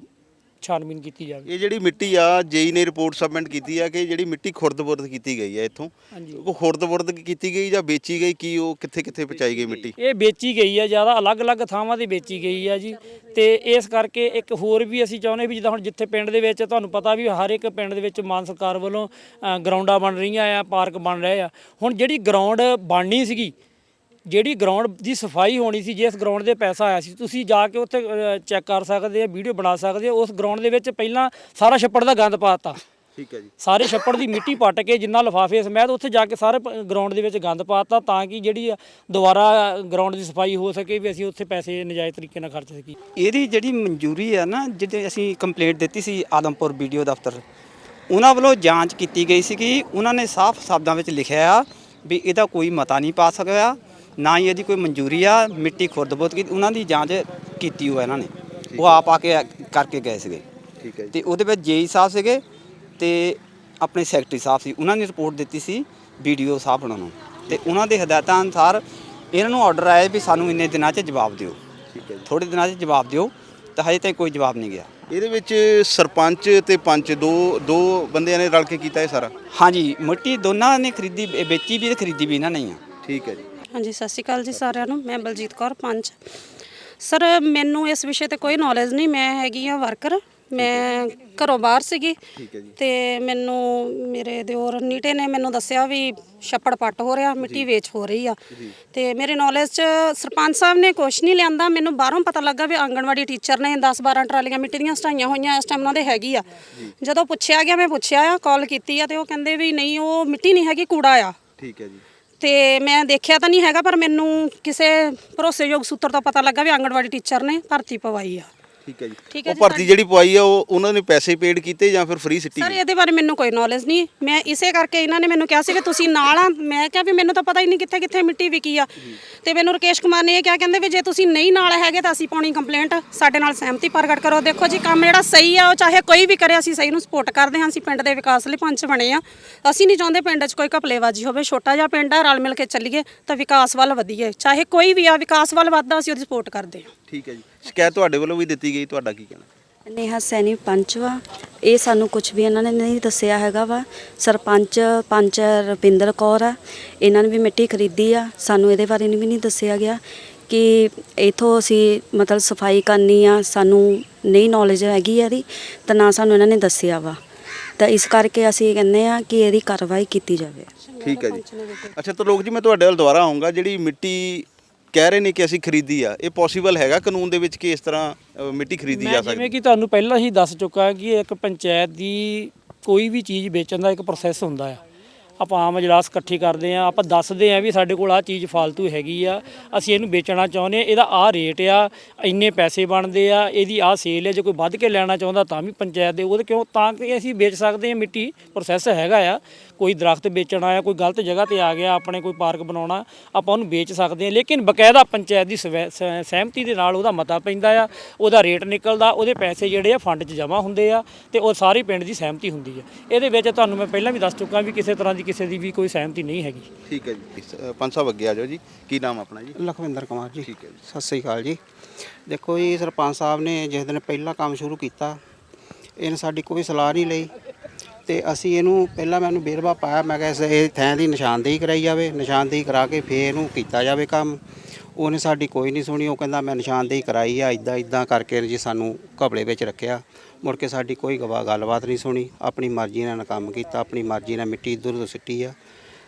ਛਾਨਬੀਨ ਕੀਤੀ ਜਾਵੇ। ਇਹ ਜਿਹੜੀ ਮਿੱਟੀ ਆ ਜੇਈ ਨੇ ਰਿਪੋਰਟ ਸਬਮਿਟ ਕੀਤੀ ਆ ਕਿ ਜਿਹੜੀ ਮਿੱਟੀ ਖੁਰਦ-ਬੁਰਦ ਕੀਤੀ ਗਈ ਹੈ ਇੱਥੋਂ। ਹਾਂਜੀ। ਉਹ ਖੁਰਦ-ਬੁਰਦ ਕੀਤੀ ਗਈ ਜਾਂ ਵੇਚੀ ਗਈ ਕੀ ਉਹ ਕਿੱਥੇ-ਕਿੱਥੇ ਪਹੁੰਚਾਈ ਗਈ ਮਿੱਟੀ? ਇਹ ਵੇਚੀ ਗਈ ਹੈ ਜ਼ਿਆਦਾ ਅਲੱਗ-ਅਲੱਗ ਥਾਵਾਂ ਤੇ ਵੇਚੀ ਗਈ ਹੈ ਜੀ। ਤੇ ਇਸ ਕਰਕੇ ਇੱਕ ਹੋਰ ਵੀ ਅਸੀਂ ਚਾਹੁੰਦੇ ਵੀ ਜਿੱਦਾਂ ਹੁਣ ਜਿੱਥੇ ਪਿੰਡ ਦੇ ਵਿੱਚ ਤੁਹਾਨੂੰ ਪਤਾ ਵੀ ਹਰ ਇੱਕ ਪਿੰਡ ਦੇ ਵਿੱਚ ਮਾਨ ਸਰਕਾਰ ਵੱਲੋਂ ਅ, ਗਰਾਊਂਡਾਂ ਬਣ ਰਹੀਆਂ ਆ ਪਾਰਕ ਬਣ ਰਹੇ ਆ। ਹੁਣ ਜਿਹੜੀ ਗਰਾਊਂਡ ਬਣਨੀ ਸੀਗੀ ਜਿਹੜੀ ਗਰਾਊਂਡ ਦੀ ਸਫ਼ਾਈ ਹੋਣੀ ਸੀ ਜਿਸ ਗਰਾਊਂਡ ਦੇ ਪੈਸਾ ਆਇਆ ਸੀ ਤੁਸੀਂ ਜਾ ਕੇ ਉੱਥੇ ਚੈੱਕ ਕਰ ਸਕਦੇ ਆ ਵੀਡੀਓ ਬਣਾ ਸਕਦੇ ਹੋ ਉਸ ਗਰਾਊਂਡ ਦੇ ਵਿੱਚ ਪਹਿਲਾਂ ਸਾਰਾ ਛੱਪੜ ਦਾ ਗੰਦ ਪਾਤਾ ਠੀਕ ਹੈ ਜੀ। ਸਾਰੇ ਛੱਪੜ ਦੀ ਮਿੱਟੀ ਪੱਟ ਕੇ ਜਿੰਨਾ ਲਫਾਫੇ ਸਮੈਤ ਉੱਥੇ ਜਾ ਕੇ ਸਾਰੇ ਗਰਾਊਂਡ ਦੇ ਵਿੱਚ ਗੰਦ ਪਾਤਾ ਤਾਂ ਕਿ ਜਿਹੜੀ ਆ ਦੁਬਾਰਾ ਗਰਾਊਂਡ ਦੀ ਸਫ਼ਾਈ ਹੋ ਸਕੇ ਵੀ ਅਸੀਂ ਉੱਥੇ ਪੈਸੇ ਨਜਾਇਜ਼ ਤਰੀਕੇ ਨਾਲ ਖਰਚ ਸਕੀਏ। ਇਹਦੀ ਜਿਹੜੀ ਮਨਜ਼ੂਰੀ ਹੈ ਨਾ ਜਿਹਦੇ ਅਸੀਂ ਕੰਪਲੇਂਟ ਦਿੱਤੀ ਸੀ ਆਦਮਪੁਰ ਵੀਡੀਓ ਦਫ਼ਤਰ ਉਹਨਾਂ ਵੱਲੋਂ ਜਾਂਚ ਕੀਤੀ ਗਈ ਸੀ ਕਿ ਉਹਨਾਂ ਨੇ ਸਾਫ਼ ਸ਼ਬਦਾਂ ਵਿੱਚ ਲਿਖਿਆ ਆ ਵੀ ਇਹਦਾ ਕੋਈ ਮਤਾ ਨਹੀਂ ਪਾ ਸਕਿਆ। ਨਾ ਹੀ ਇਹਦੀ ਕੋਈ ਮਨਜ਼ੂਰੀ ਆ ਮਿੱਟੀ ਖੁਰਦ-ਬੁਰਦ ਕੀਤੀ ਉਹਨਾਂ ਦੀ ਜਾਂਚ ਕੀਤੀ ਹੋਇਆ ਇਹਨਾਂ ਨੇ। ਉਹ ਆਪ ਆ ਕੇ ਕਰਕੇ ਗਏ ਸੀਗੇ। ਠੀਕ ਹੈ ਤੇ ਉਹਦੇ ਵਿੱਚ ਜੇਈ ਸਾਹਿਬ ਸੀਗੇ ਤੇ ਆਪਣੇ ਸੈਕਟਰੀ ਸਾਹਿਬ ਸੀ ਉਹਨਾਂ ਨੇ ਰਿਪੋਰਟ ਦਿੱਤੀ ਸੀ ਵੀਡੀਓ ਸਾਹਿਬ ਉਹਨਾਂ ਨੂੰ। ਤੇ ਉਹਨਾਂ ਦੇ ਹਦਾਇਤਾਂ ਅਨੁਸਾਰ ਇਹਨਾਂ ਨੂੰ ਆਰਡਰ ਆਇਆ ਵੀ ਸਾਨੂੰ ਇੰਨੇ ਦਿਨਾਂ 'ਚ ਜਵਾਬ ਦਿਓ। ਠੀਕ ਹੈ ਥੋੜੇ ਦਿਨਾਂ 'ਚ ਜਵਾਬ ਦਿਓ ਤਾਂ ਹਜੇ ਤੱਕ ਕੋਈ ਜਵਾਬ ਨਹੀਂ ਗਿਆ। ਇਹਦੇ ਵਿੱਚ ਸਰਪੰਚ ਤੇ ਪੰਚ ਦੋ ਦੋ ਬੰਦਿਆਂ ਨੇ ਰਲ ਕੇ ਕੀਤਾ ਇਹ ਸਾਰਾ? ਹਾਂਜੀ ਮਿੱਟੀ ਦੋਨਾਂ ਨੇ ਖਰੀਦੀ ਵੇਚੀ ਵੀ ਤੇ ਖਰੀਦੀ ਵੀ ਇਹਨਾਂ ਨੇ ਆ। ਠੀਕ ਹੈ ਜੀ। ਹਾਂਜੀ ਸਤਿ ਸ਼੍ਰੀ ਅਕਾਲ ਜੀ ਸਾਰਿਆਂ ਨੂੰ। ਮੈਂ ਬਲਜੀਤ ਕੌਰ ਪੰਚ। ਸਰ ਮੈਨੂੰ ਇਸ ਵਿਸ਼ੇ ਤੇ ਕੋਈ ਨੌਲੇਜ ਨਹੀਂ। ਮੈਂ ਹੈਗੀ ਆ ਵਰਕਰ ਮੈਂ ਘਰੋਂ ਬਾਹਰ ਸੀਗੀ। ਤੇ ਮੈਨੂੰ ਮੇਰੇ ਦਿਓਰ ਨੀਟੇ ਨੇ ਮੈਨੂੰ ਦੱਸਿਆ ਵੀ ਛੱਪੜ ਪੱਟ ਹੋ ਰਿਹਾ ਮਿੱਟੀ ਵੇਚ ਹੋ ਰਹੀ ਆ। ਤੇ ਮੇਰੇ ਨੌਲੇਜ ਚ ਸਰਪੰਚ ਸਾਹਿਬ ਨੇ ਕੁਛ ਨਹੀਂ ਲਿਆਂਦਾ। ਮੈਨੂੰ ਬਾਹਰੋਂ ਪਤਾ ਲੱਗਾ ਵੀ ਆਂਗਣਵਾੜੀ ਟੀਚਰ ਨੇ 10 12 ਟਰਾਲੀਆਂ ਮਿੱਟੀ ਦੀਆਂ ਸਟਾਈਆਂ ਹੋਈਆਂ। ਇਸ ਟਾਈਮ ਉਹਨਾਂ ਦੇ ਹੈਗੀ ਆ। ਜਦੋਂ ਪੁੱਛਿਆ ਗਿਆ ਮੈਂ ਪੁੱਛਿਆ ਆ ਕਾਲ ਕੀਤੀ ਆ ਤੇ ਉਹ ਕਹਿੰਦੇ ਵੀ ਨਹੀਂ ਉਹ ਮਿੱਟੀ ਨਹੀਂ ਹੈਗੀ ਕੂੜਾ ਆ। ਠੀਕ ਹੈ ਜੀ। ਤੇ ਮੈਂ ਦੇਖਿਆ ਤਾਂ ਨਹੀਂ ਹੈਗਾ, ਪਰ ਮੈਨੂੰ ਕਿਸੇ ਭਰੋਸੇਯੋਗ ਸੂਤਰ ਤੋਂ ਪਤਾ ਲੱਗਾ ਵੀ ਆਂਗਣਵਾੜੀ ਟੀਚਰ ਨੇ ਭਰਤੀ ਪਵਾਈ ਆ। ਠੀਕ ਹੈ ਜੀ। ਠੀਕ ਹੈ ਉਹ ਜੀ, ਭਰਤੀ ਜਿਹੜੀ ਪਵਾਈ ਆ ਉਹ ਉਹਨਾਂ ਨੇ ਪੈਸੇ ਪੇਡ ਕੀਤੇ ਜਾਂ ਫਿਰ ਫ੍ਰੀ ਸਿੱਟੀ ਸਰ ਇਹਦੇ ਬਾਰੇ ਮੈਨੂੰ ਕੋਈ ਨੌਲੇਜ ਨਹੀਂ। ਮੈਂ ਇਸੇ ਕਰਕੇ ਇਹਨਾਂ ਨੇ ਮੈਨੂੰ ਕਿਹਾ ਸੀ ਕਿ ਤੁਸੀਂ ਨਾਲ ਆ। ਮੈਂ ਕਿਹਾ ਵੀ ਮੈਨੂੰ ਤਾਂ ਪਤਾ ਹੀ ਨਹੀਂ ਕਿੱਥੇ ਕਿੱਥੇ ਮਿੱਟੀ ਵਿਕੀ ਆ। ਤੇ ਮੈਨੂੰ ਰਕੇਸ਼ ਕੁਮਾਰ ਨੇ ਇਹ ਕਿਹਾ ਕਹਿੰਦੇ ਵੀ ਜੇ ਤੁਸੀਂ ਨਹੀਂ ਨਾਲ ਹੈਗੇ ਤਾਂ ਅਸੀਂ ਪਾਉਣੀ ਕੰਪਲੇਂਟ ਸਾਡੇ ਨਾਲ ਸਹਿਮਤੀ ਪ੍ਰਗਟ ਕਰੋ। ਦੇਖੋ ਜੀ ਕੰਮ ਜਿਹੜਾ ਸਹੀ ਆ ਉਹ ਚਾਹੇ ਕੋਈ ਵੀ ਕਰੇ ਅਸੀਂ ਸਹੀ ਨੂੰ ਸਪੋਰਟ ਕਰਦੇ ਹਾਂ। ਅਸੀਂ ਪਿੰਡ ਦੇ ਵਿਕਾਸ ਲਈ ਪੰਚ ਬਣੇ ਆ। ਅਸੀਂ ਨਹੀਂ ਚਾਹੁੰਦੇ ਪਿੰਡ 'ਚ ਕੋਈ ਘਪਲੇਬਾਜ਼ੀ ਹੋਵੇ। ਛੋਟਾ ਜਿਹਾ ਪਿੰਡ ਆ ਰਲ ਮਿਲ ਕੇ ਚੱਲੀਏ ਤਾਂ ਵਿਕਾਸ ਵੱਲ ਵਧੀਏ। ਚਾਹੇ ਕੋਈ ਵੀ ਆ ਵਿਕਾਸ ਵੱਲ ਵੱਧਦਾ ਅਸੀਂ ਉਹਦੀ ਸਪੋਰਟ ਕਰਦੇ ਹਾਂ। ਠੀਕ ਹੈ ਜੀ। ਸ਼ਿਕਾਇਤ ਤੁਹਾਡੇ ਵੱਲੋਂ ਵੀ ਦਿੱਤੀ ਗਈ ਤੁਹਾਡਾ ਕੀ ਕਹਿਣਾ? ਨੇਹਾ ਸੈਣੀ ਪੰਚ ਵਾ। ਇਹ ਸਾਨੂੰ ਕੁਝ ਵੀ ਇਹਨਾਂ ਨੇ ਨਹੀਂ ਦੱਸਿਆ ਹੈਗਾ ਵਾ। ਸਰਪੰਚ ਪੰਚ ਰੁਪਿੰਦਰ ਕੌਰ ਆ। ਇਹਨਾਂ ਨੇ ਵੀ ਮਿੱਟੀ ਖਰੀਦੀ ਆ। ਸਾਨੂੰ ਇਹਦੇ ਬਾਰੇ ਵੀ ਨਹੀਂ ਦੱਸਿਆ ਗਿਆ ਕਿ ਇਥੋਂ ਅਸੀਂ ਮਤਲਬ ਸਫ਼ਾਈ ਕਰਨੀ ਆ। ਸਾਨੂੰ ਨਹੀਂ ਨੌਲੇਜ ਹੈਗੀ ਇਹਦੀ ਤਾਂ ਨਾ ਸਾਨੂੰ ਇਹਨਾਂ ਨੇ ਦੱਸਿਆ ਵਾ। ਤਾਂ ਇਸ ਕਰਕੇ ਅਸੀਂ ਕਹਿੰਦੇ ਆ ਕਿ ਇਹਦੀ ਕਾਰਵਾਈ ਕੀਤੀ ਜਾਵੇ। ਠੀਕ ਹੈ ਜੀ। ਅੱਛਾ ਤਾਂ ਲੋਕ ਜੀ ਮੈਂ ਤੁਹਾਡੇ ਵੱਲ ਦੁਬਾਰਾ ਆਉਂਗਾ। ਜਿਹੜੀ ਮਿੱਟੀ ਕਹਿ ਰਹੇ ਨੇ ਕਿ ਅਸੀਂ ਖਰੀਦੀ ਆ ਇਹ ਪੋਸੀਬਲ ਹੈਗਾ ਕਾਨੂੰਨ ਦੇ ਵਿੱਚ ਕਿ ਇਸ ਤਰ੍ਹਾਂ ਅ, ਮਿੱਟੀ ਖਰੀਦੀ ਜਾ ਮੈਂ ਸਕਦੀ? ਜਿਵੇਂ ਕਿ ਤੁਹਾਨੂੰ ਪਹਿਲਾਂ ਹੀ ਦੱਸ ਚੁੱਕਾ ਕਿ ਇੱਕ ਪੰਚਾਇਤ ਦੀ ਕੋਈ ਵੀ ਚੀਜ਼ ਵੇਚਣ ਦਾ ਇੱਕ ਪ੍ਰੋਸੈਸ ਹੁੰਦਾ ਆ। ਆਪਾਂ ਆਮ ਇਜਲਾਸ ਇਕੱਠੀ ਕਰਦੇ ਆ ਆਪਾਂ ਦੱਸਦੇ ਆ ਵੀ ਸਾਡੇ ਕੋਲ ਆ ਚੀਜ਼ ਫालतू ਹੈਗੀ ਆ ਅਸੀਂ ਇਹਨੂੰ ਵੇਚਣਾ ਚਾਹੁੰਦੇ ਆ ਇਹਦਾ ਆ ਰੇਟ ਆ ਇੰਨੇ ਪੈਸੇ ਬਣਦੇ ਆ ਇਹਦੀ ਆ ਸੇਲ ਹੈ ਜੇ ਕੋਈ ਵੱਧ ਕੇ ਲੈਣਾ ਚਾਹੁੰਦਾ ਤਾਂ ਵੀ ਪੰਚਾਇਤ ਦੇ ਉਹਦੇ ਕਿਉਂ ਤਾਂ ਕਿ ਅਸੀਂ ਵੇਚ ਸਕਦੇ ਆ ਮਿੱਟੀ ਪ੍ਰੋਸੈਸ ਹੈਗਾ ਆ। ਕੋਈ ਦਰਖਤ ਵੇਚਣਾ ਆ ਕੋਈ ਗਲਤ ਜਗ੍ਹਾ ਤੇ ਆ ਗਿਆ ਆਪਣੇ ਕੋਈ ਪਾਰਕ ਬਣਾਉਣਾ ਆਪਾਂ ਉਹਨੂੰ ਵੇਚ ਸਕਦੇ ਆ ਲੇਕਿਨ ਬਕਾਇਦਾ ਪੰਚਾਇਤ ਦੀ ਸਹਿਮਤੀ ਦੇ ਨਾਲ ਉਹਦਾ ਮਤਾ ਪੈਂਦਾ ਆ ਉਹਦਾ ਰੇਟ ਨਿਕਲਦਾ ਉਹਦੇ ਪੈਸੇ ਜਿਹੜੇ ਆ ਫੰਡ 'ਚ ਜਮ੍ਹਾਂ ਹੁੰਦੇ ਆ ਤੇ ਉਹ ਸਾਰੇ ਪਿੰਡ ਦੀ ਸਹਿਮਤੀ ਹੁੰਦੀ ਆ। ਇਹਦੇ ਵਿੱਚ ਤੁਹਾਨੂੰ ਮੈਂ ਪਹਿਲਾਂ ਵੀ ਦੱਸ ਚੁੱਕਾ ਵੀ ਕਿਸੇ ਤਰ੍ਹਾਂ ਦੀ ਕਿਸੇ ਦੀ ਵੀ ਕੋਈ ਸਹਿਮਤੀ ਨਹੀਂ ਹੈਗੀ। ਠੀਕ ਹੈ ਜੀ। ਪੰਜ ਸਾਹਿਬ ਅੱਗੇ ਆ ਜਾਓ ਜੀ। ਕੀ ਨਾਮ ਆਪਣਾ ਜੀ? ਲਖਵਿੰਦਰ ਕੁਮਾਰ ਜੀ। ਠੀਕ ਹੈ ਜੀ। ਸਤਿ ਸ੍ਰੀ ਅਕਾਲ ਜੀ। ਦੇਖੋ ਜੀ ਸਰਪੰਚ ਸਾਹਿਬ ਨੇ ਜਿਸ ਦਿਨ ਪਹਿਲਾ ਕੰਮ ਸ਼ੁਰੂ ਕੀਤਾ ਇਹਨੇ ਸਾਡੀ ਕੋਈ ਸਲਾਹ ਨਹੀਂ ਲਈ। ਤੇ ਅਸੀਂ ਇਹਨੂੰ ਪਹਿਲਾਂ ਮੈਨੂੰ ਬੇਰਵਾ ਪਾਇਆ ਮੈਂ ਕਿਹਾ ਇਸ ਇਹ ਥੈਂ ਦੀ ਨਿਸ਼ਾਨਦੇਹੀ ਕਰਾਈ ਜਾਵੇ ਨਿਸ਼ਾਨਦੇਹੀ ਕਰਾ ਕੇ ਫੇਰ ਇਹਨੂੰ ਕੀਤਾ ਜਾਵੇ ਕੰਮ। ਉਹਨੇ ਸਾਡੀ ਕੋਈ ਨਹੀਂ ਸੁਣੀ ਉਹ ਕਹਿੰਦਾ ਮੈਂ ਨਿਸ਼ਾਨਦੇਹੀ ਕਰਾਈ ਆ ਇਦਾਂ ਇਦਾਂ ਕਰਕੇ ਜੀ ਸਾਨੂੰ ਘਪਲੇ ਵਿੱਚ ਰੱਖਿਆ। ਮੁੜ ਕੇ ਸਾਡੀ ਕੋਈ ਗਵਾ ਗੱਲਬਾਤ ਨਹੀਂ ਸੁਣੀ ਆਪਣੀ ਮਰਜ਼ੀ ਨਾਲ ਕੰਮ ਕੀਤਾ ਆਪਣੀ ਮਰਜ਼ੀ ਨਾਲ ਮਿੱਟੀ ਇੱਧਰ ਉੱਧਰ ਸਿੱਟੀ ਆ।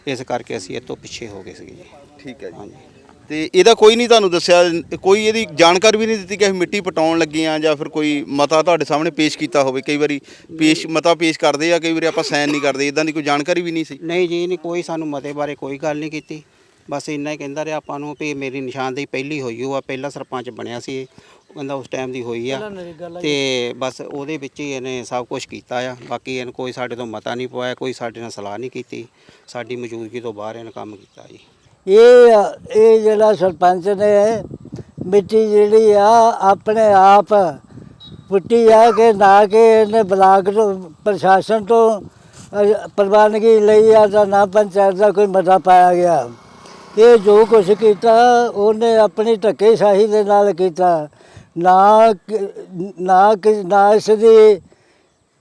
ਇਸ ਕਰਕੇ ਅਸੀਂ ਇਹ ਤੋਂ ਪਿੱਛੇ ਹੋ ਗਏ ਸੀਗੇ ਜੀ। ਠੀਕ ਹੈ ਜੀ। ਹਾਂਜੀ। ਤੇ ਇਹਦਾ ਕੋਈ ਨਹੀਂ ਤੁਹਾਨੂੰ ਦੱਸਿਆ ਕੋਈ ਇਹਦੀ ਜਾਣਕਾਰੀ ਵੀ ਨਹੀਂ ਦਿੱਤੀ ਕਿ ਅਸੀਂ ਮਿੱਟੀ ਪਟਾਉਣ ਲੱਗੇ ਆ ਜਾਂ ਫਿਰ ਕੋਈ ਮਤਾ ਤੁਹਾਡੇ ਸਾਹਮਣੇ ਪੇਸ਼ ਕੀਤਾ ਹੋਵੇ। ਕਈ ਵਾਰੀ ਪੇਸ਼ ਮਤਾ ਪੇਸ਼ ਕਰਦੇ ਆ ਕਈ ਵਾਰੀ ਆਪਾਂ ਸਾਈਨ ਨਹੀਂ ਕਰਦੇ ਇਦਾਂ ਦੀ ਕੋਈ ਜਾਣਕਾਰੀ ਵੀ ਨਹੀਂ ਸੀ। ਨਹੀਂ ਜੀ ਨਹੀਂ ਕੋਈ ਸਾਨੂੰ ਮਤੇ ਬਾਰੇ ਕੋਈ ਗੱਲ ਨਹੀਂ ਕੀਤੀ। ਬਸ ਇੰਨਾ ਹੀ ਕਹਿੰਦਾ ਰਿਹਾ ਆਪਾਂ ਨੂੰ ਵੀ ਮੇਰੀ ਨਿਸ਼ਾਨਦੇਹੀ ਪਹਿਲੀ ਹੋਈ ਉਹ ਆ ਪਹਿਲਾ ਸਰਪੰਚ ਬਣਿਆ ਸੀ ਇਹ। ਉਹ ਕਹਿੰਦਾ ਉਸ ਟਾਈਮ ਦੀ ਹੋਈ ਆ। ਤੇ ਬਸ ਉਹਦੇ ਵਿੱਚ ਹੀ ਇਹਨੇ ਸਭ ਕੁਝ ਕੀਤਾ ਆ। ਬਾਕੀ ਇਹਨੇ ਕੋਈ ਸਾਡੇ ਤੋਂ ਮਤਾ ਨਹੀਂ ਪਵਾਇਆ ਕੋਈ ਸਾਡੇ ਨਾਲ ਸਲਾਹ ਨਹੀਂ ਕੀਤੀ। ਸਾਡੀ ਮੌਜੂਦਗੀ ਤੋਂ ਬਾਹਰ ਇਹਨੇ ਕੰਮ ਕੀਤਾ ਜੀ। ਇਹ ਇਹ ਜਿਹੜਾ ਸਰਪੰਚ ਨੇ ਮਿੱਟੀ ਜਿਹੜੀ ਆ, ਆਪਣੇ ਆਪ ਪੁੱਟੀ ਆ ਕਿ ਨਾ ਕਿ ਇਹਨੇ ਬਲਾਕ ਤੋਂ ਪ੍ਰਸ਼ਾਸਨ ਤੋਂ ਪ੍ਰਵਾਨਗੀ ਲਈ ਆ ਤਾਂ ਨਾ ਪੰਚਾਇਤ ਦਾ ਕੋਈ ਮਤਾ ਪਾਇਆ ਗਿਆ। ਇਹ ਜੋ ਕੁਛ ਕੀਤਾ, ਉਹਨੇ ਆਪਣੀ ਧੱਕੇਸ਼ਾਹੀ ਦੇ ਨਾਲ ਕੀਤਾ। ਨਾ ਕਿ- ਨਾ ਕਿ- ਨਾ ਇਸ ਦੀ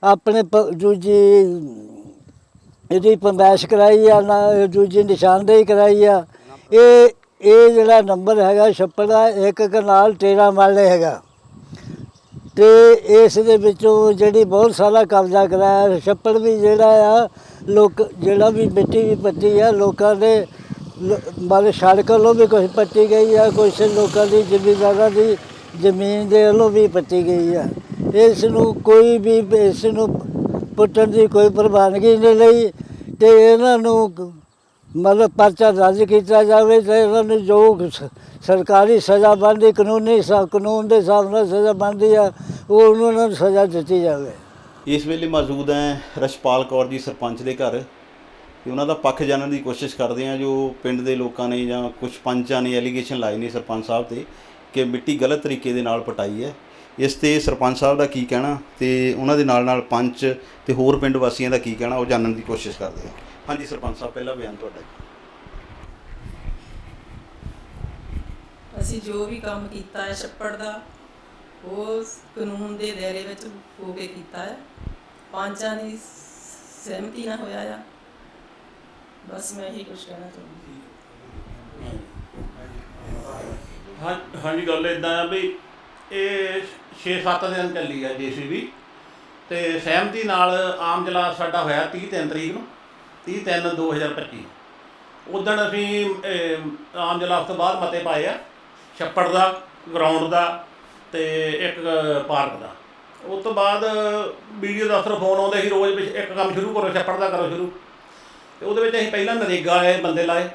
ਆਪਣੇ ਪ- ਦੂਜੀ ਇਹਦੀ ਪਰਮੈਸ਼ ਕਰਾਈ ਆ, ਨਾ ਦੂਜੀ ਨਿਸ਼ਾਨਦੇਹੀ ਕਰਾਈ ਆ। ਇਹ ਇਹ ਜਿਹੜਾ ਨੰਬਰ ਹੈਗਾ ਛੱਪੜ ਦਾ, ਇੱਕ ਕਨਾਲ 13 ਮਾਲੇ ਹੈਗਾ। ਤੇ ਇਸ ਦੇ ਵਿੱਚੋਂ ਜਿਹੜੀ ਬਹੁਤ ਸਾਰਾ ਕਬਜ਼ਾ ਕਰਾਇਆ, ਛੱਪੜ ਵੀ ਜਿਹੜਾ ਆ, ਲੋਕ, ਜਿਹੜਾ ਵੀ ਮਿੱਟੀ ਵੀ ਪੱਟੀ ਆ, ਲੋਕਾਂ ਦੇ ਮਾਰੇ ਸੜਕ ਵੱਲੋਂ ਵੀ ਕੁਝ ਪੱਟੀ ਗਈ ਆ ਕੁਝ ਲੋਕਾਂ ਦੀ ਜ਼ਿਮੀਂਦਾਰਾਂ ਦੀ ਜ਼ਮੀਨ ਦੇ ਵੱਲੋਂ ਵੀ ਪੱਟੀ ਗਈ ਆ। ਇਸ ਨੂੰ ਕੋਈ ਵੀ, ਇਸ ਨੂੰ ਪੁੱਟਣ ਦੀ ਕੋਈ ਪ੍ਰਵਾਨਗੀ ਨਹੀਂ ਲਈ ਤੇ ਇਹਨਾਂ ਨੂੰ ਮਤਲਬ ਪਰਚਾ ਦਰਜ ਕੀਤਾ ਜਾਵੇ ਤੇ ਇਹਨਾਂ ਨੂੰ ਜੋ ਸ- ਸਰਕਾਰੀ ਸਜ਼ਾ ਬਣਦੀ, ਕਾਨੂੰਨੀ ਸਾ, ਕਾਨੂੰਨ ਦੇ ਹਿਸਾਬ ਨਾਲ ਸਜ਼ਾ ਬਣਦੀ ਆ, ਉਹ ਉਹਨਾਂ ਨੂੰ ਸਜ਼ਾ ਦਿੱਤੀ ਜਾਵੇ। ਇਸ ਵੇਲੇ ਮੌਜੂਦ ਹੈ ਰਸ਼ਪਾਲ ਕੌਰ ਜੀ ਸਰਪੰਚ ਦੇ ਘਰ। ਤੇ ਉਹਨਾਂ ਦਾ ਪੱਖ ਜਾਣਨ ਦੀ ਕੋਸ਼ਿਸ਼ ਕਰਦੇ ਹਾਂ, ਜੋ ਪਿੰਡ ਦੇ ਲੋਕਾਂ ਨੇ ਜਾਂ ਕੁਝ ਪੰਚਾਂ ਨੇ ਐਲੀਗੇਸ਼ਨ ਲਾਏ ਨੇ ਸਰਪੰਚ ਸਾਹਿਬ ਤੇ, ਕਿ ਮਿੱਟੀ ਗਲਤ ਤਰੀਕੇ ਦੇ ਨਾਲ ਪਟਾਈ ਹੈ। ਇਸ ਤੇ ਸਰਪੰਚ ਸਾਹਿਬ ਦਾ ਕੀ ਕਹਿਣਾ? ਤੇ ਉਹਨਾਂ ਦੇ ਨਾਲ ਨਾਲ ਪੰਚ ਤੇ ਹੋਰ ਪਿੰਡ ਵਾਸੀਆਂ ਦਾ ਕੀ ਕਹਿਣਾ? ਉਹ ਜਾਣਨ ਦੀ ਕੋਸ਼ਿਸ਼ ਕਰਦੇ ਆ ਹਾਂਜੀ ਸਰਪੰਚ ਸਾਹਿਬ ਪਹਿਲਾ ਬਿਆਨ ਤੁਹਾਡਾ ਅਸੀਂ ਜੋ ਵੀ ਕੰਮ ਕੀਤਾ ਹੈ ਛੱਪੜ ਦਾ ਉਹ ਕਾਨੂੰਨ ਦੇ ਦਾਇਰੇ ਵਿੱਚ ਹੋ ਕੇ ਕੀਤਾ ਹੈ। ਪੰਚਾਂ ਦੀ ਸਹਿਮਤੀ ਨਾਲ ਹੋਇਆ ਆ। ਬਸ ਮੈਂ ਇਹੀ ਕੁਝ ਕਹਿਣਾ ਚਾਹੁੰਦੀ। ਹਾਂ ਹਾਂਜੀ ਗੱਲ ਇਦਾਂ ਆ ਵੀ ਇਹ 6-7 ਦਿਨ ਚੱਲੀ ਆ ਜੀਸੀਬੀ। ਤੇ ਸਹਿਮਤੀ ਨਾਲ ਆਮ ਜਲਾਸ ਸਾਡਾ ਹੋਇਆ 30 ਤਿੰਨ ਤਰੀਕ ਨੂੰ। 30 ਤਿੰਨ 2025 ਉਦੋਂ ਅਸੀਂ ਅਹ, ਆਮ ਜਲਾਸ ਤੋਂ ਬਾਅਦ ਮਤੇ ਪਾਏ ਆ ਛੱਪੜ ਦਾ ਗਰਾਊਂਡ ਦਾ ਤੇ ਇੱਕ ਪਾਰਕ ਦਾ। ਉਸ ਤੋਂ ਬਾਅਦ ਵੀਡੀਓ ਦਫ਼ਤਰ ਫੋਨ ਆਉਂਦੇ ਸੀ ਰੋਜ਼ ਵਿੱਚ ਇੱਕ ਕੰਮ ਸ਼ੁਰੂ ਕਰੋ ਛੱਪੜ ਦਾ ਕਰੋ ਸ਼ੁਰੂ। ਤੇ ਉਹਦੇ ਵਿੱਚ ਅਸੀਂ ਪਹਿਲਾਂ ਨਰੇਗਾ ਵਾਲੇ ਬੰਦੇ ਲਾਏ।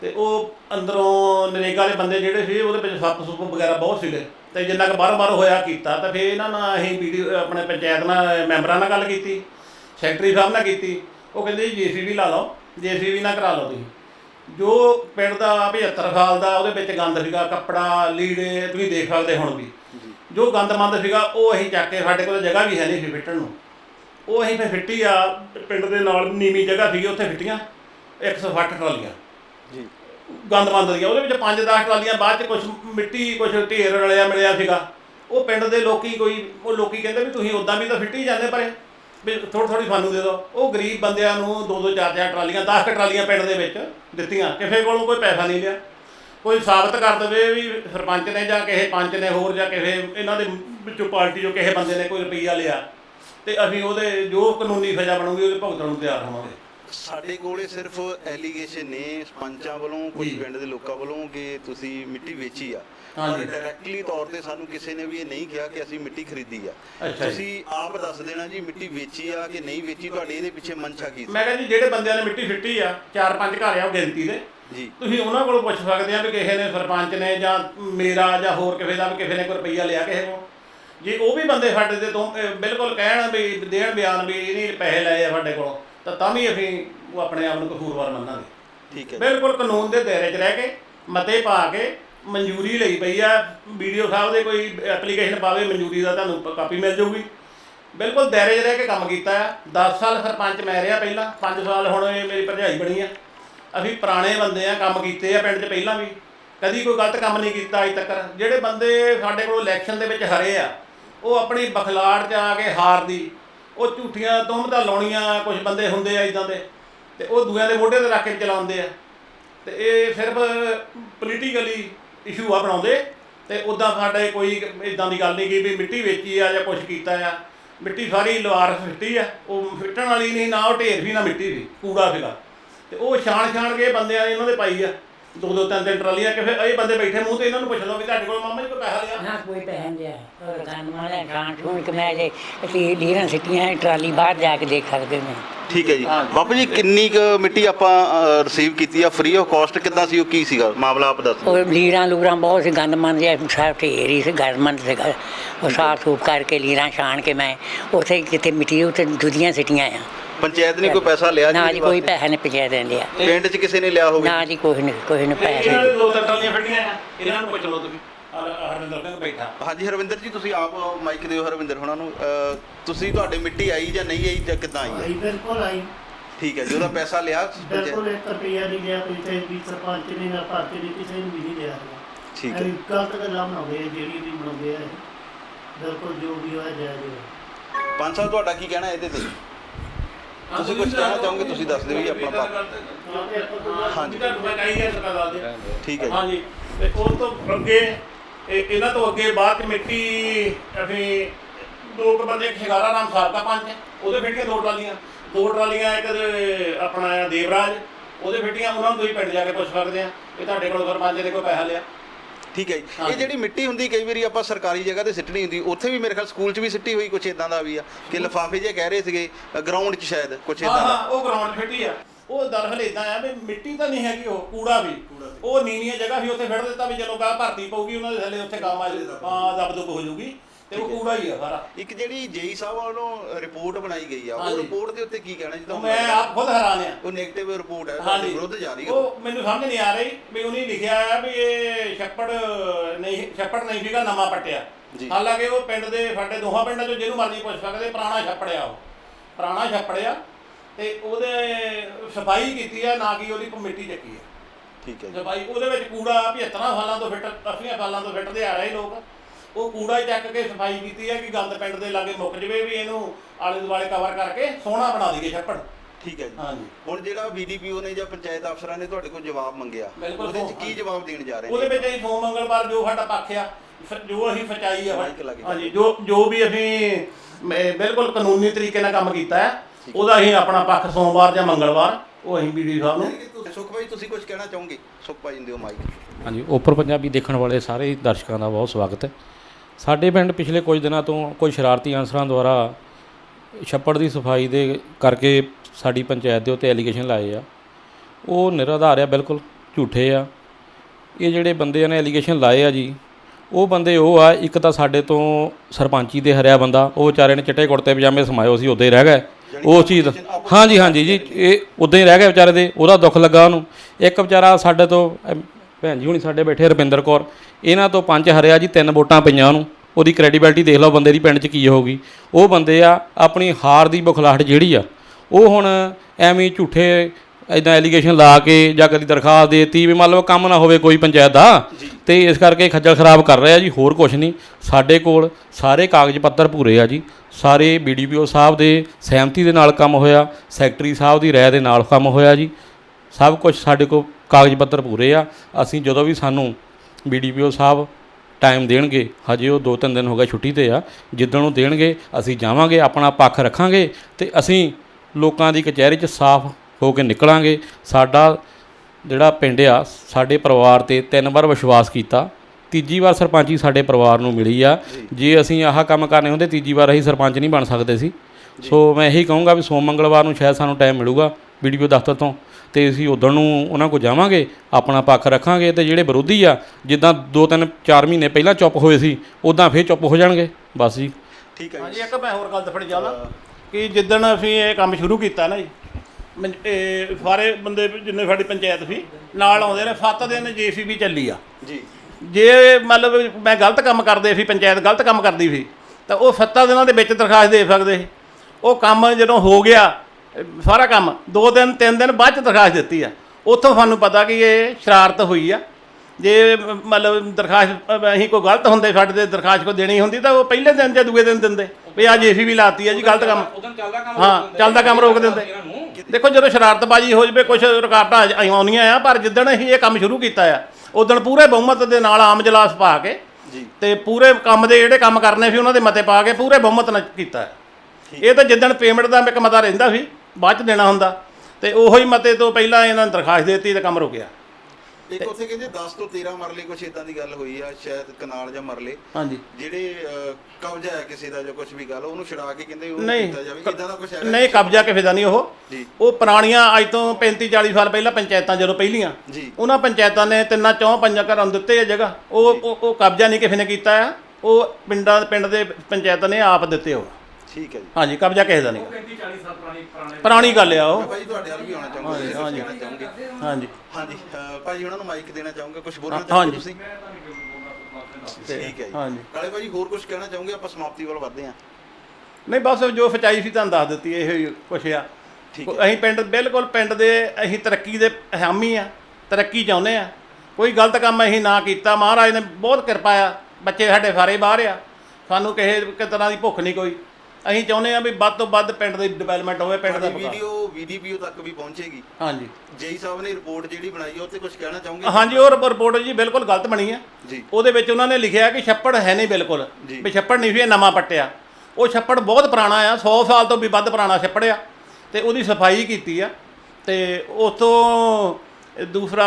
ਤੇ ਉਹ ਅੰਦਰੋਂ ਨਰੇਗਾ ਵਾਲੇ ਬੰਦੇ ਜਿਹੜੇ ਸੀ ਉਹਦੇ ਵਿੱਚ ਸੱਪ ਸੁੱਪ ਵਗੈਰਾ ਬਹੁਤ ਸੀਗੇ। ਤੇ ਜਿੰਨਾ ਕੁ ਬਾਹਰੋਂ ਬਾਹਰ ਹੋਇਆ ਕੀਤਾ ਤਾਂ ਫਿਰ ਇਹਨਾਂ ਨਾਲ ਅਸੀਂ ਵੀਡੀਓ ਆਪਣੇ ਪੰਚਾਇਤ ਨਾਲ ਮੈਂਬਰਾਂ ਨਾਲ ਗੱਲ ਕੀਤੀ ਸੈਕਟਰੀ ਸਾਹਿਬ ਨਾਲ ਕੀਤੀ। ਉਹ ਕਹਿੰਦੇ ਜੀ ਜੀਸੀਬੀ ਲਾ ਲਓ ਜੀਸੀਬੀ ਨਾਲ ਕਰਾ ਲਓ ਤੁਸੀਂ। ਜੋ ਪਿੰਡ ਦਾ 75 ਸਾਲ ਦਾ ਉਹਦੇ ਵਿੱਚ ਗੰਦ ਸੀਗਾ ਕੱਪੜਾ ਲੀੜੇ ਤੁਸੀਂ ਦੇਖ ਸਕਦੇ ਹੁਣ ਵੀ। ਜੋ। ਗੰਦਮੰਦ ਸੀਗਾ ਉਹ ਅਸੀਂ ਚੱਕ ਕੇ ਸਾਡੇ ਕੋਲ ਜਗ੍ਹਾ ਵੀ ਹੈ ਨਹੀਂ ਸੀ ਫਿੱਟਣ ਨੂੰ। ਉਹ ਅਸੀਂ ਫਿਰ ਫਿੱਟੀ ਆ ਪਿੰਡ ਦੇ ਨਾਲ ਨੀਵੀਂ ਜਗ੍ਹਾ ਸੀਗੀ ਉੱਥੇ ਫਿੱਟੀਆਂ 160 ਟਰਾਲੀਆਂ। ਜੀ। ਗੰਦਮੰਦ ਦੀਆਂ ਉਹਦੇ ਵਿੱਚ 5-10 ਟਰਾਲੀਆਂ ਬਾਅਦ ਚ ਕੁਝ ਮਿੱਟੀ ਕੁਝ ਢੇਰ ਰਲਿਆ ਮਿਲਿਆ ਸੀਗਾ। ਉਹ ਪਿੰਡ ਦੇ ਲੋਕੀ ਕੋਈ ਉਹ ਲੋਕੀ ਕਹਿੰਦੇ ਵੀ ਤੁਸੀਂ ਉਦਾਂ ਵੀ ਤਾਂ ਫਿੱਟੀ ਜਾਂਦੇ ਪਰ। ਵੀ ਥੋੜੀ ਥੋੜੀ ਸਾਨੂੰ ਦੇ ਦਿਓ। ਉਹ ਗਰੀਬ ਬੰਦਿਆਂ ਨੂੰ ਦੋ ਦੋ ਚਾਰ ਚਾਰ ਟਰਾਲੀਆਂ 10 ਕੁ ਟਰਾਲੀਆਂ ਪਿੰਡ ਦੇ ਵਿੱਚ ਦਿੱਤੀਆਂ। ਕਿਸੇ ਕੋਲੋਂ ਕੋਈ ਪੈਸਾ ਨਹੀਂ ਲਿਆ। ਕੋਈ ਸਾਬਤ ਕਰ ਦੇਵੇ ਵੀ ਸਰਪੰਚ ਨੇ ਜਾਂ ਕਿਸੇ ਪੰਚ ਨੇ ਹੋਰ ਜਾਂ ਕਿਸੇ ਇਹਨਾਂ ਦੇ ਵਿੱਚੋਂ ਪਾਰਟੀ ਚੋਂ ਕਿਸੇ ਬੰਦੇ ਨੇ ਕੋਈ ਰੁਪਈਆ ਲਿਆ। ਤੇ ਅਸੀਂ ਉਹਦੇ ਜੋ ਕਾਨੂੰਨੀ ਸਜ਼ਾ ਬਣੂਗੀ, ਉਹਦੇ ਭੁਗਤਣ ਨੂੰ ਤਿਆਰ ਹੋਵਾਂਗੇ। ਸਾਡੇ ਕੋਲੇ ਸਿਰਫ ਐਲੀਗੇਸ਼ਨ ਨੇ ਸਰਪੰਚਾਂ ਵੱਲੋਂ ਕੁਝ। ਪਿੰਡ ਦੇ ਲੋਕਾਂ ਵੱਲੋਂ ਕਿ ਤੁਸੀਂ ਮਿੱਟੀ ਵੇਚੀ ਆ। ਹਾਂਜੀ। ਡਾਇਰੈਕਟਲੀ ਤੌਰ ਤੇ ਸਾਨੂੰ ਕਿਸੇ ਨੇ ਵੀ ਇਹ ਨਹੀਂ ਕਿਹਾ ਕਿ ਅਸੀਂ ਮਿੱਟੀ ਖਰੀਦੀ ਆ। ਤੁਸੀਂ ਆਪ ਦੱਸ ਦੇਣਾ ਜੀ ਮਿੱਟੀ ਵੇਚੀ ਆ ਕਿ ਨਹੀਂ ਵੇਚੀ? ਤੁਹਾਡੇ ਇਹਦੇ ਪਿੱਛੇ ਮਨਸ਼ਾ ਕੀ ਸੀ? ਮੈਂ ਕਹਿੰਦਾ ਜੀ ਜਿਹੜੇ ਬੰਦਿਆਂ ਨੇ ਮਿੱਟੀ ਫਿੱਟੀ ਆ ਚਾਰ ਪੰਜ ਘਰ ਆ ਉਹ ਗਿਣਤੀ ਦੇ। ਜੀ। ਤੁਸੀਂ ਉਹਨਾਂ ਕੋਲੋਂ ਪੁੱਛ ਸਕਦੇ ਆ ਵੀ ਕਿਸੇ ਨੇ ਸਰਪੰਚ ਨੇ ਜਾਂ ਮੇਰਾ ਜਾਂ ਹੋਰ ਕਿਸੇ ਦਾ ਵੀ ਕਿਸੇ ਨੇ ਕੋਈ ਰੁਪਈਆ ਲਿਆ ਕਿਸੇ ਕੋਲ। ਜੇ ਉਹ ਵੀ ਬੰਦੇ ਸਾਡੇ ਦੇ ਤੋਂ ਅਹ, ਬਿਲਕੁਲ ਕਹਿਣ ਵੀ ਦੇਣ ਬਿਆਨ ਵੀ ਇਹਨੇ ਪੈਸੇ ਲਏ ਆ ਸਾਡੇ ਕੋਲੋਂ। ਤਾਂ ਤਾਂ ਵੀ ਅਸੀਂ ਉਹ ਆਪਣੇ ਆਪ ਨੂੰ ਕਸੂਰਵਾਰ ਮੰਨਾਂਗੇ। ਠੀਕ ਹੈ ਬਿਲਕੁਲ ਕਾਨੂੰਨ ਦੇ ਦਾਇਰੇ 'ਚ ਰਹਿ ਕੇ ਮਤੇ ਪਾ ਕੇ ਮਨਜ਼ੂਰੀ ਲਈ ਪਈ ਆ। ਵੀਡੀਓ ਸਾਹਿਬ ਦੇ ਕੋਈ ਐਪਲੀਕੇਸ਼ਨ ਪਾਵੇ ਮਨਜ਼ੂਰੀ ਦਾ ਤੁਹਾਨੂੰ ਕਾਪੀ ਮਿਲ ਜਾਊਗੀ। ਬਿਲਕੁਲ ਦਾਇਰੇ 'ਚ ਰਹਿ ਕੇ ਕੰਮ ਕੀਤਾ ਆ। 10 ਸਾਲ ਸਰਪੰਚ ਮੈਂ ਰਿਹਾ ਪਹਿਲਾਂ 5 ਸਾਲ ਹੁਣ ਇਹ ਮੇਰੀ ਭਰਜਾਈ ਬਣੀ ਆ। ਅਸੀਂ ਪੁਰਾਣੇ ਬੰਦੇ ਆ ਕੰਮ ਕੀਤੇ ਆ ਪਿੰਡ 'ਚ ਪਹਿਲਾਂ ਵੀ। ਕਦੀ ਕੋਈ ਗਲਤ ਕੰਮ ਨਹੀਂ ਕੀਤਾ ਅਜੇ ਤੱਕ। ਜਿਹੜੇ ਬੰਦੇ ਸਾਡੇ ਕੋਲ ਇਲੈਕਸ਼ਨ ਦੇ ਵਿੱਚ ਹਰੇ ਆ ਉਹ ਆਪਣੀ ਬਖਲਾੜ 'ਚ ਆ ਕੇ ਹਾਰ ਦੀ ਉਹ ਝੂਠੀਆਂ ਤੁਹਮਤਾਂ ਲਾਉਣੀਆਂ ਕੁਝ ਬੰਦੇ ਹੁੰਦੇ ਆ ਇਦਾਂ ਦੇ, ਤੇ ਉਹ ਦੂਆਂ ਦੇ ਮੋਢੇ ਤੇ ਰੱਖ ਕੇ ਚਲਾਉਂਦੇ ਆ। ਤੇ ਇਹ ਸਿਰਫ ਪੋਲੀਟੀਕਲੀ ਇਸ਼ੂ ਆ ਬਣਾਉਂਦੇ, ਤੇ ਉਦਾਂ ਸਾਡੇ ਕੋਈ ਇਦਾਂ ਦੀ ਗੱਲ ਨਹੀਂ ਕਿ ਵੀ ਮਿੱਟੀ ਵੇਚੀ ਆ ਜਾਂ ਕੁਝ ਕੀਤਾ ਆ। ਮਿੱਟੀ ਸਾਰੀ ਲਵਾਰ ਫਿੱਟੀ ਆ, ਉਹ ਫਿੱਟਣ ਵਾਲੀ ਨਹੀਂ, ਨਾ ਉਹ ਢੇਰ ਵੀ ਨਾ ਮਿੱਟੀ ਵੀ ਕੂੜਾ ਸੀਗਾ ਤੇ ਉਹ ਛਾਣ ਛਾਣ ਕੇ ਬੰਦਿਆਂ ਨੇ ਇਹਨਾਂ ਦੇ ਪਾਈ ਆ। ਦੋ ਦੋ ਤਿੰਨ ਤਿੰਨ ਟਰਾਲੀਆਂ ਕਿ ਫਿਰ ਇਹ ਬੰਦੇ ਬੈਠੇ ਮੂੰਹ ਤੇ ਇਹਨਾਂ ਨੂੰ ਪੁੱਛ ਲਓ ਵੀ ਤੁਹਾਡੇ ਕੋਲ ਮਾਮਾ ਜੀ ਕੋਈ ਪੈਸਾ ਲਿਆ? ਨਾ ਕੋਈ ਪੈਸੇ ਲਿਆ। ਉਹ ਗੰਦ ਮਾਲਾ ਖਾਣ ਖੂਣ ਕੇ ਮੈਂ ਜੇ ਅਸੀਂ ਲੀਰਾਂ ਸਿੱਟੀਆਂ ਟਰਾਲੀ ਬਾਹਰ ਜਾ ਕੇ ਦੇਖ ਸਕਦੇ ਮੈਂ ਠੀਕ ਹੈ ਜੀ। ਬਾਪੂ ਜੀ ਕਿੰਨੀ ਕੁ ਮਿੱਟੀ ਆਪਾਂ ਰਿਸੀਵ ਕੀਤੀ ਆ? ਫ੍ਰੀ ਆਫ ਕਾਸਟ ਕਿੱਦਾਂ ਸੀ ਉਹ ਕੀ ਸੀਗਾ? ਮਾਮਲਾ ਆਪ ਦੱਸੋ ਉਹ ਲੀਰਾਂ ਲੂਰਾਂ ਬਹੁਤ ਸੀ ਗੰਦ ਮੰਦ ਜਿਹਾ ਸਾਫ਼ ਢੇਰੀ ਸੀ ਗਰਮੰਦ ਸੀਗਾ। ਉਹ ਸਾਫ਼ ਸੂਫ ਕਰਕੇ ਲੀਰਾਂ ਛਾਣ ਕੇ ਮੈਂ ਉੱਥੇ ਕਿਤੇ ਮਿੱਟੀ ਉੱਤੇ ਦੁਧੀਆਂ ਸਿੱਟੀਆਂ ਆ। ਪੰਚਾਇਤ ਨੇ ਕੋਈ ਪੈਸਾ ਲਿਆ ਨਾ ਇਹਦੇ ਜੀ ਕੋਈ ਵਾਸਤੇ? ਪੈਸਾ ਨਹੀਂ ਪਿਆ ਦੇ ਲਿਆ ਪਿੰਡ 'ਚ ਕਿਸੇ ਨੇ ਲਿਆ ਹੋਵੇ? ਨਾ ਜੀ ਕੋਈ ਨਹੀਂ ਕੋਈ ਨਹੀਂ ਇਹਨਾਂ ਪੈਸੇ ਦੇ ਦੋ ਤਿੰਨ ਟਰਾਲੀਆਂ ਫਿੱਟੀਆਂ ਆ। ਇਹਨਾਂ ਨੂੰ ਪੁੱਛ ਲਓ ਤੁਸੀਂ। ਹਰਵਿੰਦਰ ਸਿੰਘ ਬੈਠਾ। ਹਾਂਜੀ ਹਰਵਿੰਦਰ ਜੀ ਤੁਸੀਂ ਆਪ ਮਾਈਕ ਦਿਓ ਹਰਵਿੰਦਰ ਹੁਣਾਂ ਨੂੰ। ਅਹ, ਤੁਸੀਂ ਤੁਹਾਡੇ ਮਿੱਟੀ ਆਈ ਜਾਂ ਨਹੀਂ ਆਈ ਜਾਂ ਕਿੱਦਾਂ ਆਈ? ਹੈ ਆਈ ਬਿਲਕੁਲ ਆਈ। ਠੀਕ ਹੈ ਜੀ ਉਹਦਾ ਪੈਸਾ ਲਿਆ ਬਿਲਕੁਲ 1 ਰੁਪਿਆ ਨਹੀਂ ਲਿਆ ਕਿਸੇ ਵੀ ਸਰਪੰਚ ਨੇ ਨਾ ਭਾਰਤੀ ਨੇ ਕਿਸੇ ਨੂੰ ਵੀ ਨਹੀਂ ਲਿਆ। ਠੀਕ ਹੈ। ਇਹ ਗਲਤ ਗੱਲਾਂ ਬਣਾਉਂਦੇ ਆ ਜਿਹੜੀ ਵੀ ਬਣਾਉਂਦੇ ਆ। ਇਹ। ਬਿਲਕੁਲ ਜੋ ਵੀ ਹੋਇਆ ਜਾਇਜ਼ ਹੋਇਆ। ਪੰਜ ਸਾਹਿਬ ਤੁਹਾਡਾ ਕੀ ਕਹਿਣਾ ਇਹਦੇ ਤੇ? ਤੁਸੀਂ ਕੁਝ ਕਹਿਣਾ ਚਾਹੋਗੇ ਤੁਸੀਂ ਦੱਸ ਦਿਓ ਜੀ ਆਪਣਾ ਪੱਖ ਹਾਂਜੀ। ਠੀਕ ਹੈ ਜੀ। ਹਾਂਜੀ। ਤੇ ਉਸ ਤੋਂ ਅੱਗੇ ਇਹ- ਇਹਨਾਂ ਤੋਂ ਅੱਗੇ ਬਾਅਦ ਕਮੇਟੀ ਅਸੀਂ ਦੋ ਕੁ ਬੰਦੇ ਸ਼ਿੰਗਾਰਾ ਨਾਮ ਸਾਬਕਾ ਪੰਚ ਉਹਦੇ ਫੇਟੀਆਂ ਦੋ ਟਰਾਲੀਆਂ। ਦੋ ਟਰਾਲੀਆਂ ਇੱਕ ਆਪਣਾ ਦੇਵਰਾਜ ਉਹਦੇ ਫੇਟੀਆਂ ਉਹਨਾਂ ਨੂੰ ਤੁਸੀਂ ਪਿੰਡ ਜਾ ਕੇ ਪੁੱਛ ਸਕਦੇ ਆ ਇਹ ਤੁਹਾਡੇ ਕੋਲ ਸਰਪੰਚ ਨੇ ਕੋਈ ਪੈਸਾ ਲਿਆ। ਠੀਕ ਹੈ ਜੀ। ਇਹ ਜਿਹੜੀ ਮਿੱਟੀ ਹੁੰਦੀ ਕਈ ਵਾਰੀ ਆਪਾਂ ਸਰਕਾਰੀ ਜਗ੍ਹਾ ਤੇ ਸਿੱਟਣੀ ਹੁੰਦੀ ਉੱਥੇ ਵੀ ਮੇਰੇ ਖਿਆਲ ਸਕੂਲ 'ਚ ਵੀ ਸਿੱਟੀ ਹੋਈ ਕੁਛ ਇਦਾਂ ਦਾ ਵੀ ਆ ਕਿ ਲਿਫਾਫੇ ਜੇ ਕਹਿ ਰਹੇ ਸੀਗੇ ਗਰਾਊਂਡ 'ਚ ਸ਼ਾਇਦ ਕੁਛ ਹਾਂ ਇਦਾਂ ਦਾ। ਹਾਂ ਉਹ ਗਰਾਊਂਡ ਫੇਟੀ ਆ। ਉਹ ਦਰਹਲ ਇਦਾਂ ਆ ਵੀ ਮਿੱਟੀ ਤਾਂ ਨਹੀਂ ਹੈਗੀ ਉਹ ਕੂੜਾ ਵੀ। ਉਹ ਨੀਵੀਆਂ ਜਗ੍ਹਾ ਵੀ ਉੱਥੇ ਫੇੜ ਦਿੱਤਾ ਵੀ ਜਦੋਂ ਕਾ ਭਰਤੀ ਪਊਗੀ ਉਹਨਾਂ ਦੇ ਥੱਲੇ ਉੱਥੇ ਕੰਮ ਆ ਹਾਂ ਦਬ ਦੁਬ ਹੋ ਜਾਊਗੀ ਤੇ ਉਹ ਕੂੜਾ ਹੀ ਆ ਸਾਰਾ। ਇੱਕ ਜਿਹੜੀ ਜੇਈ ਸਾਹਿਬ ਵੱਲੋਂ ਰਿਪੋਰਟ ਬਣਾਈ ਗਈ ਆ। ਉਹ ਹਾਂਜੀ। ਰਿਪੋਰਟ ਦੇ ਉੱਤੇ ਕੀ ਕਹਿਣਾ ਜੀ ਮੈਂ? ਆਪ ਖੁਦ ਹੈਰਾਨ ਆ। ਉਹ 네ਗੇਟਿਵ ਰਿਪੋਰਟ ਹੈ ਤੁਹਾਡੇ ਹਾਂਜੀ। ਵਿਰੁੱਧ ਜਾ ਰਹੀ ਹੈ। ਉਹ ਮੈਨੂੰ ਸਮਝ ਨਹੀਂ ਆ ਰਹੀ ਵੀ ਉਹਨੇ ਲਿਖਿਆ ਆ ਵੀ ਇਹ ਛੱਪੜ ਨਹੀਂ ਛੱਪੜ ਨਹੀਂ ਸੀਗਾ ਨਵਾਂ ਪੱਟਿਆ। ਜੀ। ਹਾਲਾਂਕਿ ਉਹ ਪਿੰਡ ਦੇ ਸਾਡੇ ਦੋਹਾਂ ਪਿੰਡਾਂ ਚੋਂ ਜਿਹਨੂੰ ਮਰਜ਼ੀ ਪੁੱਛ ਸਕਦੇ ਪੁਰਾਣਾ ਛੱਪੜਿਆ ਉਹ। ਪੁਰਾਣਾ ਛੱਪੜਿਆ ਤੇ ਉਹਦੇ ਸਫ਼ਾਈ ਕੀਤੀ ਆ ਨਾ ਕਿ ਉਹਦੀ ਕਮੇਟੀ ਚੱਕੀ ਆ। ਠੀਕ ਹੈ ਜੀ। ਸਫ਼ਾਈ ਉਹਦੇ ਵਿੱਚ ਕੂੜਾ 75 ਸਾਲਾਂ ਤੋਂ ਫਿੱਟ 80 ਸਾਲਾਂ ਤੋਂ ਫਿੱਟਦੇ ਆ ਰਹੇ ਲੋਕ। ਉਹ ਕੂੜਾ ਹੀ ਚੱਕ ਕੇ ਸਫ਼ਾਈ ਕੀਤੀ ਆ ਕਿ ਗੰਦ ਪਿੰਡ ਦੇ ਲਾਗੇ ਮੁੱਕ ਜਵੇ ਵੀ ਇਹਨੂੰ ਆਲੇ ਦੁਆਲੇ ਕਵਰ ਕਰਕੇ ਸੋਹਣਾ ਬਣਾ ਦਈਏ ਛੱਪੜ। ਠੀਕ ਹੈ ਜੀ। ਹਾਂਜੀ। ਹੁਣ ਜਿਹੜਾ ਬੀਡੀਪੀਓ ਨੇ ਜਾਂ ਪੰਚਾਇਤ ਅਫਸਰਾਂ ਨੇ ਤੁਹਾਡੇ ਕੋਲ ਜਵਾਬ ਮੰਗਿਆ ਬਿਲਕੁਲ ਉਹਦੇ 'ਚ ਕੀ ਜਵਾਬ ਦੇਣ ਜਾ ਰਹੇ ਉਹਦੇ ਵਿੱਚ ਅਸੀਂ ਸੋਮ ਮੰਗਲਵਾਰ ਜੋ ਸਾਡਾ ਪੱਖ ਆ ਫਿਰ ਜੋ ਅਸੀਂ ਸਚਾਈ ਆ। ਹਾਂਜੀ ਜੋ ਜੋ ਵੀ ਅਸੀਂ ਬਿਲਕੁਲ ਕਾਨੂੰਨੀ ਤਰੀਕੇ ਨਾਲ ਕੰਮ ਕੀਤਾ ਹੈ ਉਹਦਾ ਅਸੀਂ ਆਪਣਾ ਪੱਖ ਸੋਮਵਾਰ ਜਾਂ ਮੰਗਲਵਾਰ ਉਹ ਅਸੀਂ ਬੀਡੀ ਸਾਹਿਬ ਨੂੰ ਸੁਖ ਭਾਈ ਤੁਸੀਂ ਕੁਝ ਕਹਿਣਾ ਚਾਹੋਗੇ? ਸੁਖ ਭਾਈ ਦਿਓ ਮਾਈਕ ਹਾਂਜੀ ਉੱਪਰ ਪੰਜਾਬੀ ਦੇਖਣ ਵਾਲੇ ਸਾਰੇ ਹੀ ਦਰਸ਼ਕਾਂ ਦਾ ਬਹੁਤ ਸਵਾਗਤ ਹੈ। ਸਾਡੇ ਪਿੰਡ ਪਿਛਲੇ ਕੁਝ ਦਿਨਾਂ ਤੋਂ ਕੁਝ ਸ਼ਰਾਰਤੀ ਅਨਸਰਾਂ ਦੁਆਰਾ ਛੱਪੜ ਦੀ ਸਫ਼ਾਈ ਦੇ ਕਰਕੇ ਸਾਡੀ ਪੰਚਾਇਤ ਦੇ ਉੱਤੇ ਐਲੀਗੇਸ਼ਨ ਲਾਏ ਆ। ਉਹ ਨਿਰਾਧਾਰ ਆ ਬਿਲਕੁਲ ਝੂਠੇ ਆ। ਇਹ ਜਿਹੜੇ ਬੰਦੇ ਨੇ ਐਲੀਗੇਸ਼ਨ ਲਾਏ ਆ ਜੀ ਉਹ ਬੰਦੇ ਉਹ ਆ ਇੱਕ ਤਾਂ ਸਾਡੇ ਤੋਂ ਸਰਪੰਚੀ ਦੇ ਹਰਿਆ ਬੰਦਾ ਉਹ ਵਿਚਾਰੇ ਨੇ ਚਿੱਟੇ ਕੁੜਤੇ ਪਜਾਮੇ ਸਮਾਇਓ ਸੀ ਉੱਦਾਂ ਹੀ ਰਹਿ ਗਏ। ਉਹ ਚੀਜ਼ ਹਾਂਜੀ ਹਾਂਜੀ ਜੀ ਇਹ ਉੱਦਾਂ ਹੀ ਰਹਿ ਗਏ ਵਿਚਾਰੇ ਦੇ ਉਹਦਾ ਦੁੱਖ ਲੱਗਾ ਉਹਨੂੰ। ਇੱਕ ਵਿਚਾਰਾ ਸਾਡੇ ਤੋਂ ਭੈਣ ਜੀ ਹੁਣੀ ਸਾਡੇ ਬੈਠੇ ਰਵਿੰਦਰ ਕੌਰ। ਇਹਨਾਂ ਤੋਂ ਪੰਜ ਹਰਿਆ ਜੀ ਤਿੰਨ ਵੋਟਾਂ ਪਈਆਂ ਉਹਨੂੰ। ਉਹਦੀ ਕ੍ਰੈਡੀਬਿਲਿਟੀ ਦੇਖ ਲਓ ਬੰਦੇ ਦੀ ਪਿੰਡ 'ਚ ਕੀ ਹੋਊਗੀ। ਉਹ ਬੰਦੇ ਆ ਆਪਣੀ ਹਾਰ ਦੀ ਬੁਖਲਾਹਟ ਜਿਹੜੀ ਆ ਉਹ ਹੁਣ ਐਵੇਂ ਝੂਠੇ ਇਦਾਂ ਐਲੀਗੇਸ਼ਨ ਲਾ ਕੇ ਜਾਂ ਕਦੀ ਦਰਖਾਸਤ ਦੇਤੀ ਵੀ ਮੰਨ ਲਓ ਕੰਮ ਨਾ ਹੋਵੇ ਕੋਈ ਪੰਚਾਇਤ ਦਾ ਤੇ ਇਸ ਕਰਕੇ ਖੱਜਲ ਖਰਾਬ ਕਰ ਰਿਹਾ ਜੀ ਹੋਰ ਕੁਝ ਨਹੀਂ। ਸਾਡੇ ਕੋਲ ਸਾਰੇ ਕਾਗਜ਼ ਪੱਤਰ ਪੂਰੇ ਆ ਜੀ। ਸਾਰੇ ਬੀਡੀਪੀਓ ਸਾਹਿਬ ਦੇ ਸਹਿਮਤੀ ਦੇ ਨਾਲ ਕੰਮ ਹੋਇਆ ਸੈਕਟਰੀ ਸਾਹਿਬ ਦੀ ਰਾਏ ਦੇ ਨਾਲ ਕੰਮ ਹੋਇਆ ਜੀ। ਸਭ ਕੁਝ ਸਾਡੇ ਕੋਲ ਕਾਗਜ਼ ਪੱਤਰ ਪੂਰੇ ਆ। ਅਸੀਂ ਜਦੋਂ ਵੀ ਸਾਨੂੰ ਬੀਡੀਪੀਓ ਸਾਹਿਬ ਟਾਈਮ ਦੇਣਗੇ ਹਜੇ ਉਹ ਦੋ ਤਿੰਨ ਦਿਨ ਹੋ ਗਏ ਛੁੱਟੀ ਤੇ ਆ ਜਿੱਦਣ ਉਹ ਦੇਣਗੇ ਅਸੀਂ ਜਾਵਾਂਗੇ ਆਪਣਾ ਪੱਖ ਰੱਖਾਂਗੇ ਤੇ ਅਸੀਂ ਲੋਕਾਂ ਦੀ ਕਚਹਿਰੀ 'ਚ ਸਾਫ਼ ਹੋ ਕੇ ਨਿਕਲਾਂਗੇ। ਸਾਡਾ ਜਿਹੜਾ ਪਿੰਡ ਆ ਸਾਡੇ ਪਰਿਵਾਰ ਤੇ ਤਿੰਨ ਵਾਰ ਵਿਸ਼ਵਾਸ ਕੀਤਾ ਤੀਜੀ ਵਾਰ ਸਰਪੰਚੀ ਸਾਡੇ ਪਰਿਵਾਰ ਨੂੰ ਮਿਲੀ ਆ। ਜੇ ਅਸੀਂ ਆਹ ਕੰਮ ਕਰਨੇ ਹੁੰਦੇ ਤੀਜੀ ਵਾਰ ਅਸੀਂ ਸਰਪੰਚ ਨਹੀਂ ਬਣ ਸਕਦੇ ਸੀ। ਸੋ ਮੈਂ ਇਹੀ ਕਹੂੰਗਾ ਵੀ ਸੋਮ ਮੰਗਲਵਾਰ ਨੂੰ ਸ਼ਾਇਦ ਸਾਨੂੰ ਟਾਈਮ ਮਿਲੂਗਾ। ਵੀਡੀਓ ਦਫ਼ਤਰ ਤੋਂ ਤੇ ਅਸੀਂ ਉਦੋਂ ਨੂੰ ਉਹਨਾਂ ਕੋਲ ਜਾਵਾਂਗੇ ਆਪਣਾ ਪੱਖ ਰੱਖਾਂਗੇ ਤੇ ਜਿਹੜੇ ਵਿਰੋਧੀ ਆ ਜਿੱਦਾਂ 2 3 4 ਮਹੀਨੇ ਪਹਿਲਾਂ ਚੁੱਪ ਹੋਏ ਸੀ ਉਦਾਂ ਫੇਰ ਚੁੱਪ ਹੋ ਜਾਣਗੇ ਬਸ ਜੀ। ਠੀਕ ਹੈ ਜੀ। ਹਾਂਜੀ ਇੱਕ ਮੈਂ ਹੋਰ ਗੱਲ ਦੱਸਣ ਜਾਣਾ ਕਿ ਜਿੱਦਣ ਅਸੀਂ ਇਹ ਕੰਮ ਸ਼ੁਰੂ ਕੀਤਾ ਨਾ ਜੀ ਇਹ ਸਾਰੇ ਬੰਦੇ ਜਿੰਨੇ ਸਾਡੀ ਪੰਚਾਇਤ ਸੀ ਨਾਲ ਆਉਂਦੇ ਨੇ 7 ਦਿਨ ਜੀਸੀਬੀ ਚੱਲੀ ਆ। ਜੀ। ਜੇ ਮਤਲਬ ਮੈਂ ਗਲਤ ਕੰਮ ਕਰਦੇ ਸੀ ਪੰਚਾਇਤ ਗਲਤ ਕੰਮ ਕਰਦੀ ਸੀ ਤਾਂ ਉਹ 7 ਦਿਨਾਂ ਦੇ ਵਿੱਚ ਦਰਖਾਸਤ ਦੇ ਸਕਦੇ ਸੀ। ਉਹ ਕੰਮ ਜਦੋਂ ਹੋ ਗਿਆ ਸਾਰਾ ਕੰਮ। ਦੋ ਦਿਨ ਤਿੰਨ ਦਿਨ ਬਾਅਦ ਚ ਦਰਖਾਸਤ ਦਿੱਤੀ ਆ। ਉੱਥੋਂ ਸਾਨੂੰ ਪਤਾ ਕਿ ਇਹ ਸ਼ਰਾਰਤ ਹੋਈ ਆ। ਜੇ ਮਤਲਬ ਦਰਖਾਸਤ ਅਸੀਂ ਕੋਈ ਗਲਤ ਹੁੰਦੇ ਸਾਡੇ ਤੇ ਦਰਖਾਸਤ ਕੋ ਦੇਣੀ ਹੁੰਦੀ ਤਾਂ ਉਹ ਪਹਿਲੇ ਦਿਨ ਜਾਂ ਦੂਏ ਦਿਨ ਦਿੰਦੇ। ਵੀ ਆ ਜੀਸੀਬੀ ਲਾਤੀ ਆ ਜੀ ਗਲਤ ਕੰਮ। ਉਦੋਂ ਚੱਲਦਾ ਕੰਮ ਹਾਂ ਚੱਲਦਾ ਕੰਮ ਰੋਕ ਦਿੰਦੇ। ਦੇਖੋ ਜਦੋਂ ਸ਼ਰਾਰਤਬਾਜ਼ੀ ਹੋ ਜਵੇ ਕੁਝ ਰੁਕਾਵਟਾਂ ਆ- ਆਉਂਦੀਆਂ ਆ ਪਰ ਜਿੱਦਣ ਅਸੀਂ ਇਹ ਕੰਮ ਸ਼ੁਰੂ ਕੀਤਾ ਆ ਉਦੋਂ ਪੂਰੇ ਬਹੁਮਤ ਦੇ ਨਾਲ ਆਮ ਜਲਾਸ ਪਾ ਕੇ ਜੀ। ਤੇ ਪੂਰੇ ਕੰਮ ਦੇ ਜਿਹੜੇ ਕੰਮ ਕਰਨੇ ਸੀ ਉਹਨਾਂ ਦੇ ਮਤੇ ਪਾ ਕੇ ਪੂਰੇ ਬਹੁਮਤ ਨਾਲ ਕੀਤਾ। ਇਹ ਤਾਂ ਜਿੱਦਣ ਪੇਮੈਂਟ ਦਾ ਇੱਕ ਮਤਾ ਰਹਿੰਦਾ ਸੀ ਬਾਅਦ ਚ ਦੇਣਾ ਹੁੰਦਾ। ਤੇ ਉਹੋ ਹੀ ਮਤੇ ਤੋਂ ਪਹਿਲਾਂ ਇਹਨਾਂ ਨੇ ਦਰਖਾਸਤ ਦਿੱਤੀ ਤੇ ਕੰਮ ਰੁਕਿਆ। ਇੱਕ ਉੱਥੇ ਕਹਿੰਦੇ 10 ਤੋਂ 13 ਮਰਲੇ ਕੁਛ ਇਦਾਂ ਦੀ ਗੱਲ ਹੋਈ ਆ ਸ਼ਾਇਦ ਕਨਾਲ ਜਾਂ ਮਰਲੇ। ਹਾਂਜੀ। ਜਿਹੜੇ ਅਹ, ਕਬਜ਼ਾ ਹੈ ਕਿਸੇ ਦਾ ਜਾਂ ਕੁਝ ਵੀ ਗੱਲ ਉਹਨੂੰ ਛੁਡਾ ਕੇ ਕਹਿੰਦੇ ਉਹ ਨਹੀਂ। ਕੀਤਾ ਜਾਵੇ ਇਦਾਂ ਦਾ ਕੁਝ ਹੈ ਨਹੀਂ ਕਬਜ਼ਾ ਕਿਸੇ ਦਾ ਨਹੀਂ ਉਹ। ਜੀ। ਉਹ ਪੁਰਾਣੀਆਂ ਅੱਜ ਤੋਂ 35 40 ਸਾਲ ਪਹਿਲਾਂ ਪੰਚਾਇਤਾਂ ਜਦੋਂ ਪਹਿਲੀਆਂ ਜੀ। ਉਹਨਾਂ ਪੰਚਾਇਤਾਂ ਨੇ ਤਿੰਨਾਂ ਚੌਂ ਪੰਜਾਂ ਘਰਾਂ ਨੂੰ ਦਿੱਤੇ ਆ ਜਗ੍ਹਾ। ਉਹ ਉਹ ਉਹ ਕਬਜ਼ਾ ਨਹੀਂ ਕਿਸੇ ਨੇ ਕੀਤਾ ਆ। ਉਹ ਪਿੰਡਾਂ ਪਿੰਡ ਦੇ ਪੰਚਾਇਤ ਨੇ ਆਪ ਦਿੱਤੇ ਹੋ ਠੀਕ ਹੈ ਜੀ। ਹਾਂਜੀ ਕਬਜ਼ਾ ਕਿਸੇ ਦਾ ਨਹੀਂ। 35 40 ਸਾਲ ਪੁਰਾਣੀ ਪੁਰਾਣੇ ਪੁਰਾਣੀ ਗੱਲ ਆ ਉਹ। ਭਾਈ ਤੁਹਾਡੇ ਵੱਲ ਵੀ ਆਉਣਾ ਚਾਹੁੰਗਾ ਹਾਂਜੀ, ਹਾਂਜੀ। ਚਾਹੋਗੇ। ਹਾਂਜੀ। ਹਾਂਜੀ ਅਹ, ਭਾਈ ਉਹਨਾਂ ਨੂੰ ਮਾਈਕ ਦੇਣਾ ਚਾਹੂੰਗਾ ਕੁਝ ਬੋਲਣਾ ਹਾਂ, ਚਾਹੁੰਦੇ ਹਾਂਜੀ। ਤੁਸੀਂ? ਤੇ- ਠੀਕ ਹੈ ਜੀ। ਹਾਂਜੀ। ਕਾਲੇ ਭਾਜੀ ਹੋਰ ਕੁਝ ਕਹਿਣਾ ਚਾਹੋਗੇ? ਆਪਾਂ ਸਮਾਪਤੀ ਵੱਲ ਵਧਦੇ ਹਾਂ। ਨਹੀਂ ਬਸ ਜੋ ਸਚਾਈ ਸੀ ਤੁਹਾਨੂੰ ਦੱਸ ਦਿੱਤੀ ਇਹ ਹੀ ਕੁਛ ਆ। ਠੀਕ ਅਸੀਂ ਪਿੰਡ ਬਿਲਕੁਲ ਪਿੰਡ ਦੇ ਅਸੀਂ ਤਰੱਕੀ ਦੇ ਹਾਮੀ ਆ ਤਰੱਕੀ ਚਾਹੁੰਦੇ ਆ। ਕੋਈ ਗਲਤ ਕੰਮ ਅਸੀਂ ਨਾ ਕੀਤਾ। ਮਹਾਰਾਜ ਨੇ ਬਹੁਤ ਕਿਰਪਾ ਆ ਬੱਚੇ ਸਾਡੇ ਸਾਰੇ ਬਾਹਰ ਆ। ਸਾਨੂੰ ਕਿਸੇ ਕਿਸੇ ਤਰ੍ਹਾਂ ਦੀ ਭੁੱਖ ਨਹੀਂ ਕੋਈ। ਅਸੀਂ ਚਾਹੁੰਦੇ ਆ ਵੀ ਵੱਧ ਤੋਂ ਵੱਧ ਪਿੰਡ ਦੀ ਡਿਵੈਲਪਮੈਂਟ ਹੋਵੇ ਪਿੰਡ ਦਾ ਵਿਕਾਸ। ਵੀਡੀਓ ਵੀਡੀਪੀਓ ਤੱਕ ਵੀ ਪਹੁੰਚੇਗੀ। ਹਾਂਜੀ। ਜੇਈ ਸਾਹਿਬ ਨੇ ਰਿਪੋਰਟ ਜਿਹੜੀ ਬਣਾਈ ਹੈ ਉਹ ਤੇ ਕੁਝ ਕਹਿਣਾ ਚਾਹੋਗੇ? ਹਾਂਜੀ ਉਹ ਰਿਪੋਰਟ ਜੀ ਬਿਲਕੁਲ ਗਲਤ ਬਣੀ ਆ। ਜੀ। ਉਹਦੇ ਵਿੱਚ ਉਹਨਾਂ ਨੇ ਲਿਖਿਆ ਕਿ ਛੱਪੜ ਹੈ ਨਹੀਂ ਬਿਲਕੁਲ। ਵੀ ਛੱਪੜ ਨਹੀਂ ਸੀ ਇਹ ਨਵਾਂ ਪੱਟਿਆ। ਉਹ ਛੱਪੜ ਬਹੁਤ ਪੁਰਾਣਾ ਆ 100 ਸਾਲ ਤੋਂ ਵੀ ਵੱਧ ਪੁਰਾਣਾ ਛੱਪੜ ਆ ਤੇ ਉਹਦੀ ਸਫ਼ਾਈ ਕੀਤੀ ਆ ਤੇ ਉਸ ਤੋਂ ਦੂਸਰਾ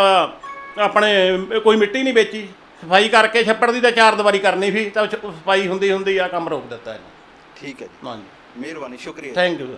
ਆਪਣੇ ਕੋਈ ਮਿੱਟੀ ਨਹੀਂ ਵੇਚੀ। ਸਫ਼ਾਈ ਕਰਕੇ ਛੱਪੜ ਦੀ ਤਾਂ ਚਾਰ ਦੀਵਾਰੀ ਕਰਨੀ ਸੀ ਤਾਂ ਸਫ਼ਾਈ ਹੁੰਦੀ ਹੁੰਦੀ ਆ ਕੰਮ ਰੋਕ ਦਿੱਤਾ ਇਹਨਾਂ। ਠੀਕ ਹੈ ਜੀ। ਹਾਂਜੀ। ਮਿਹਰਬਾਨੀ ਸ਼ੁਕਰੀਆ ਥੈਂਕ ਯੂ ਥੈਂਕ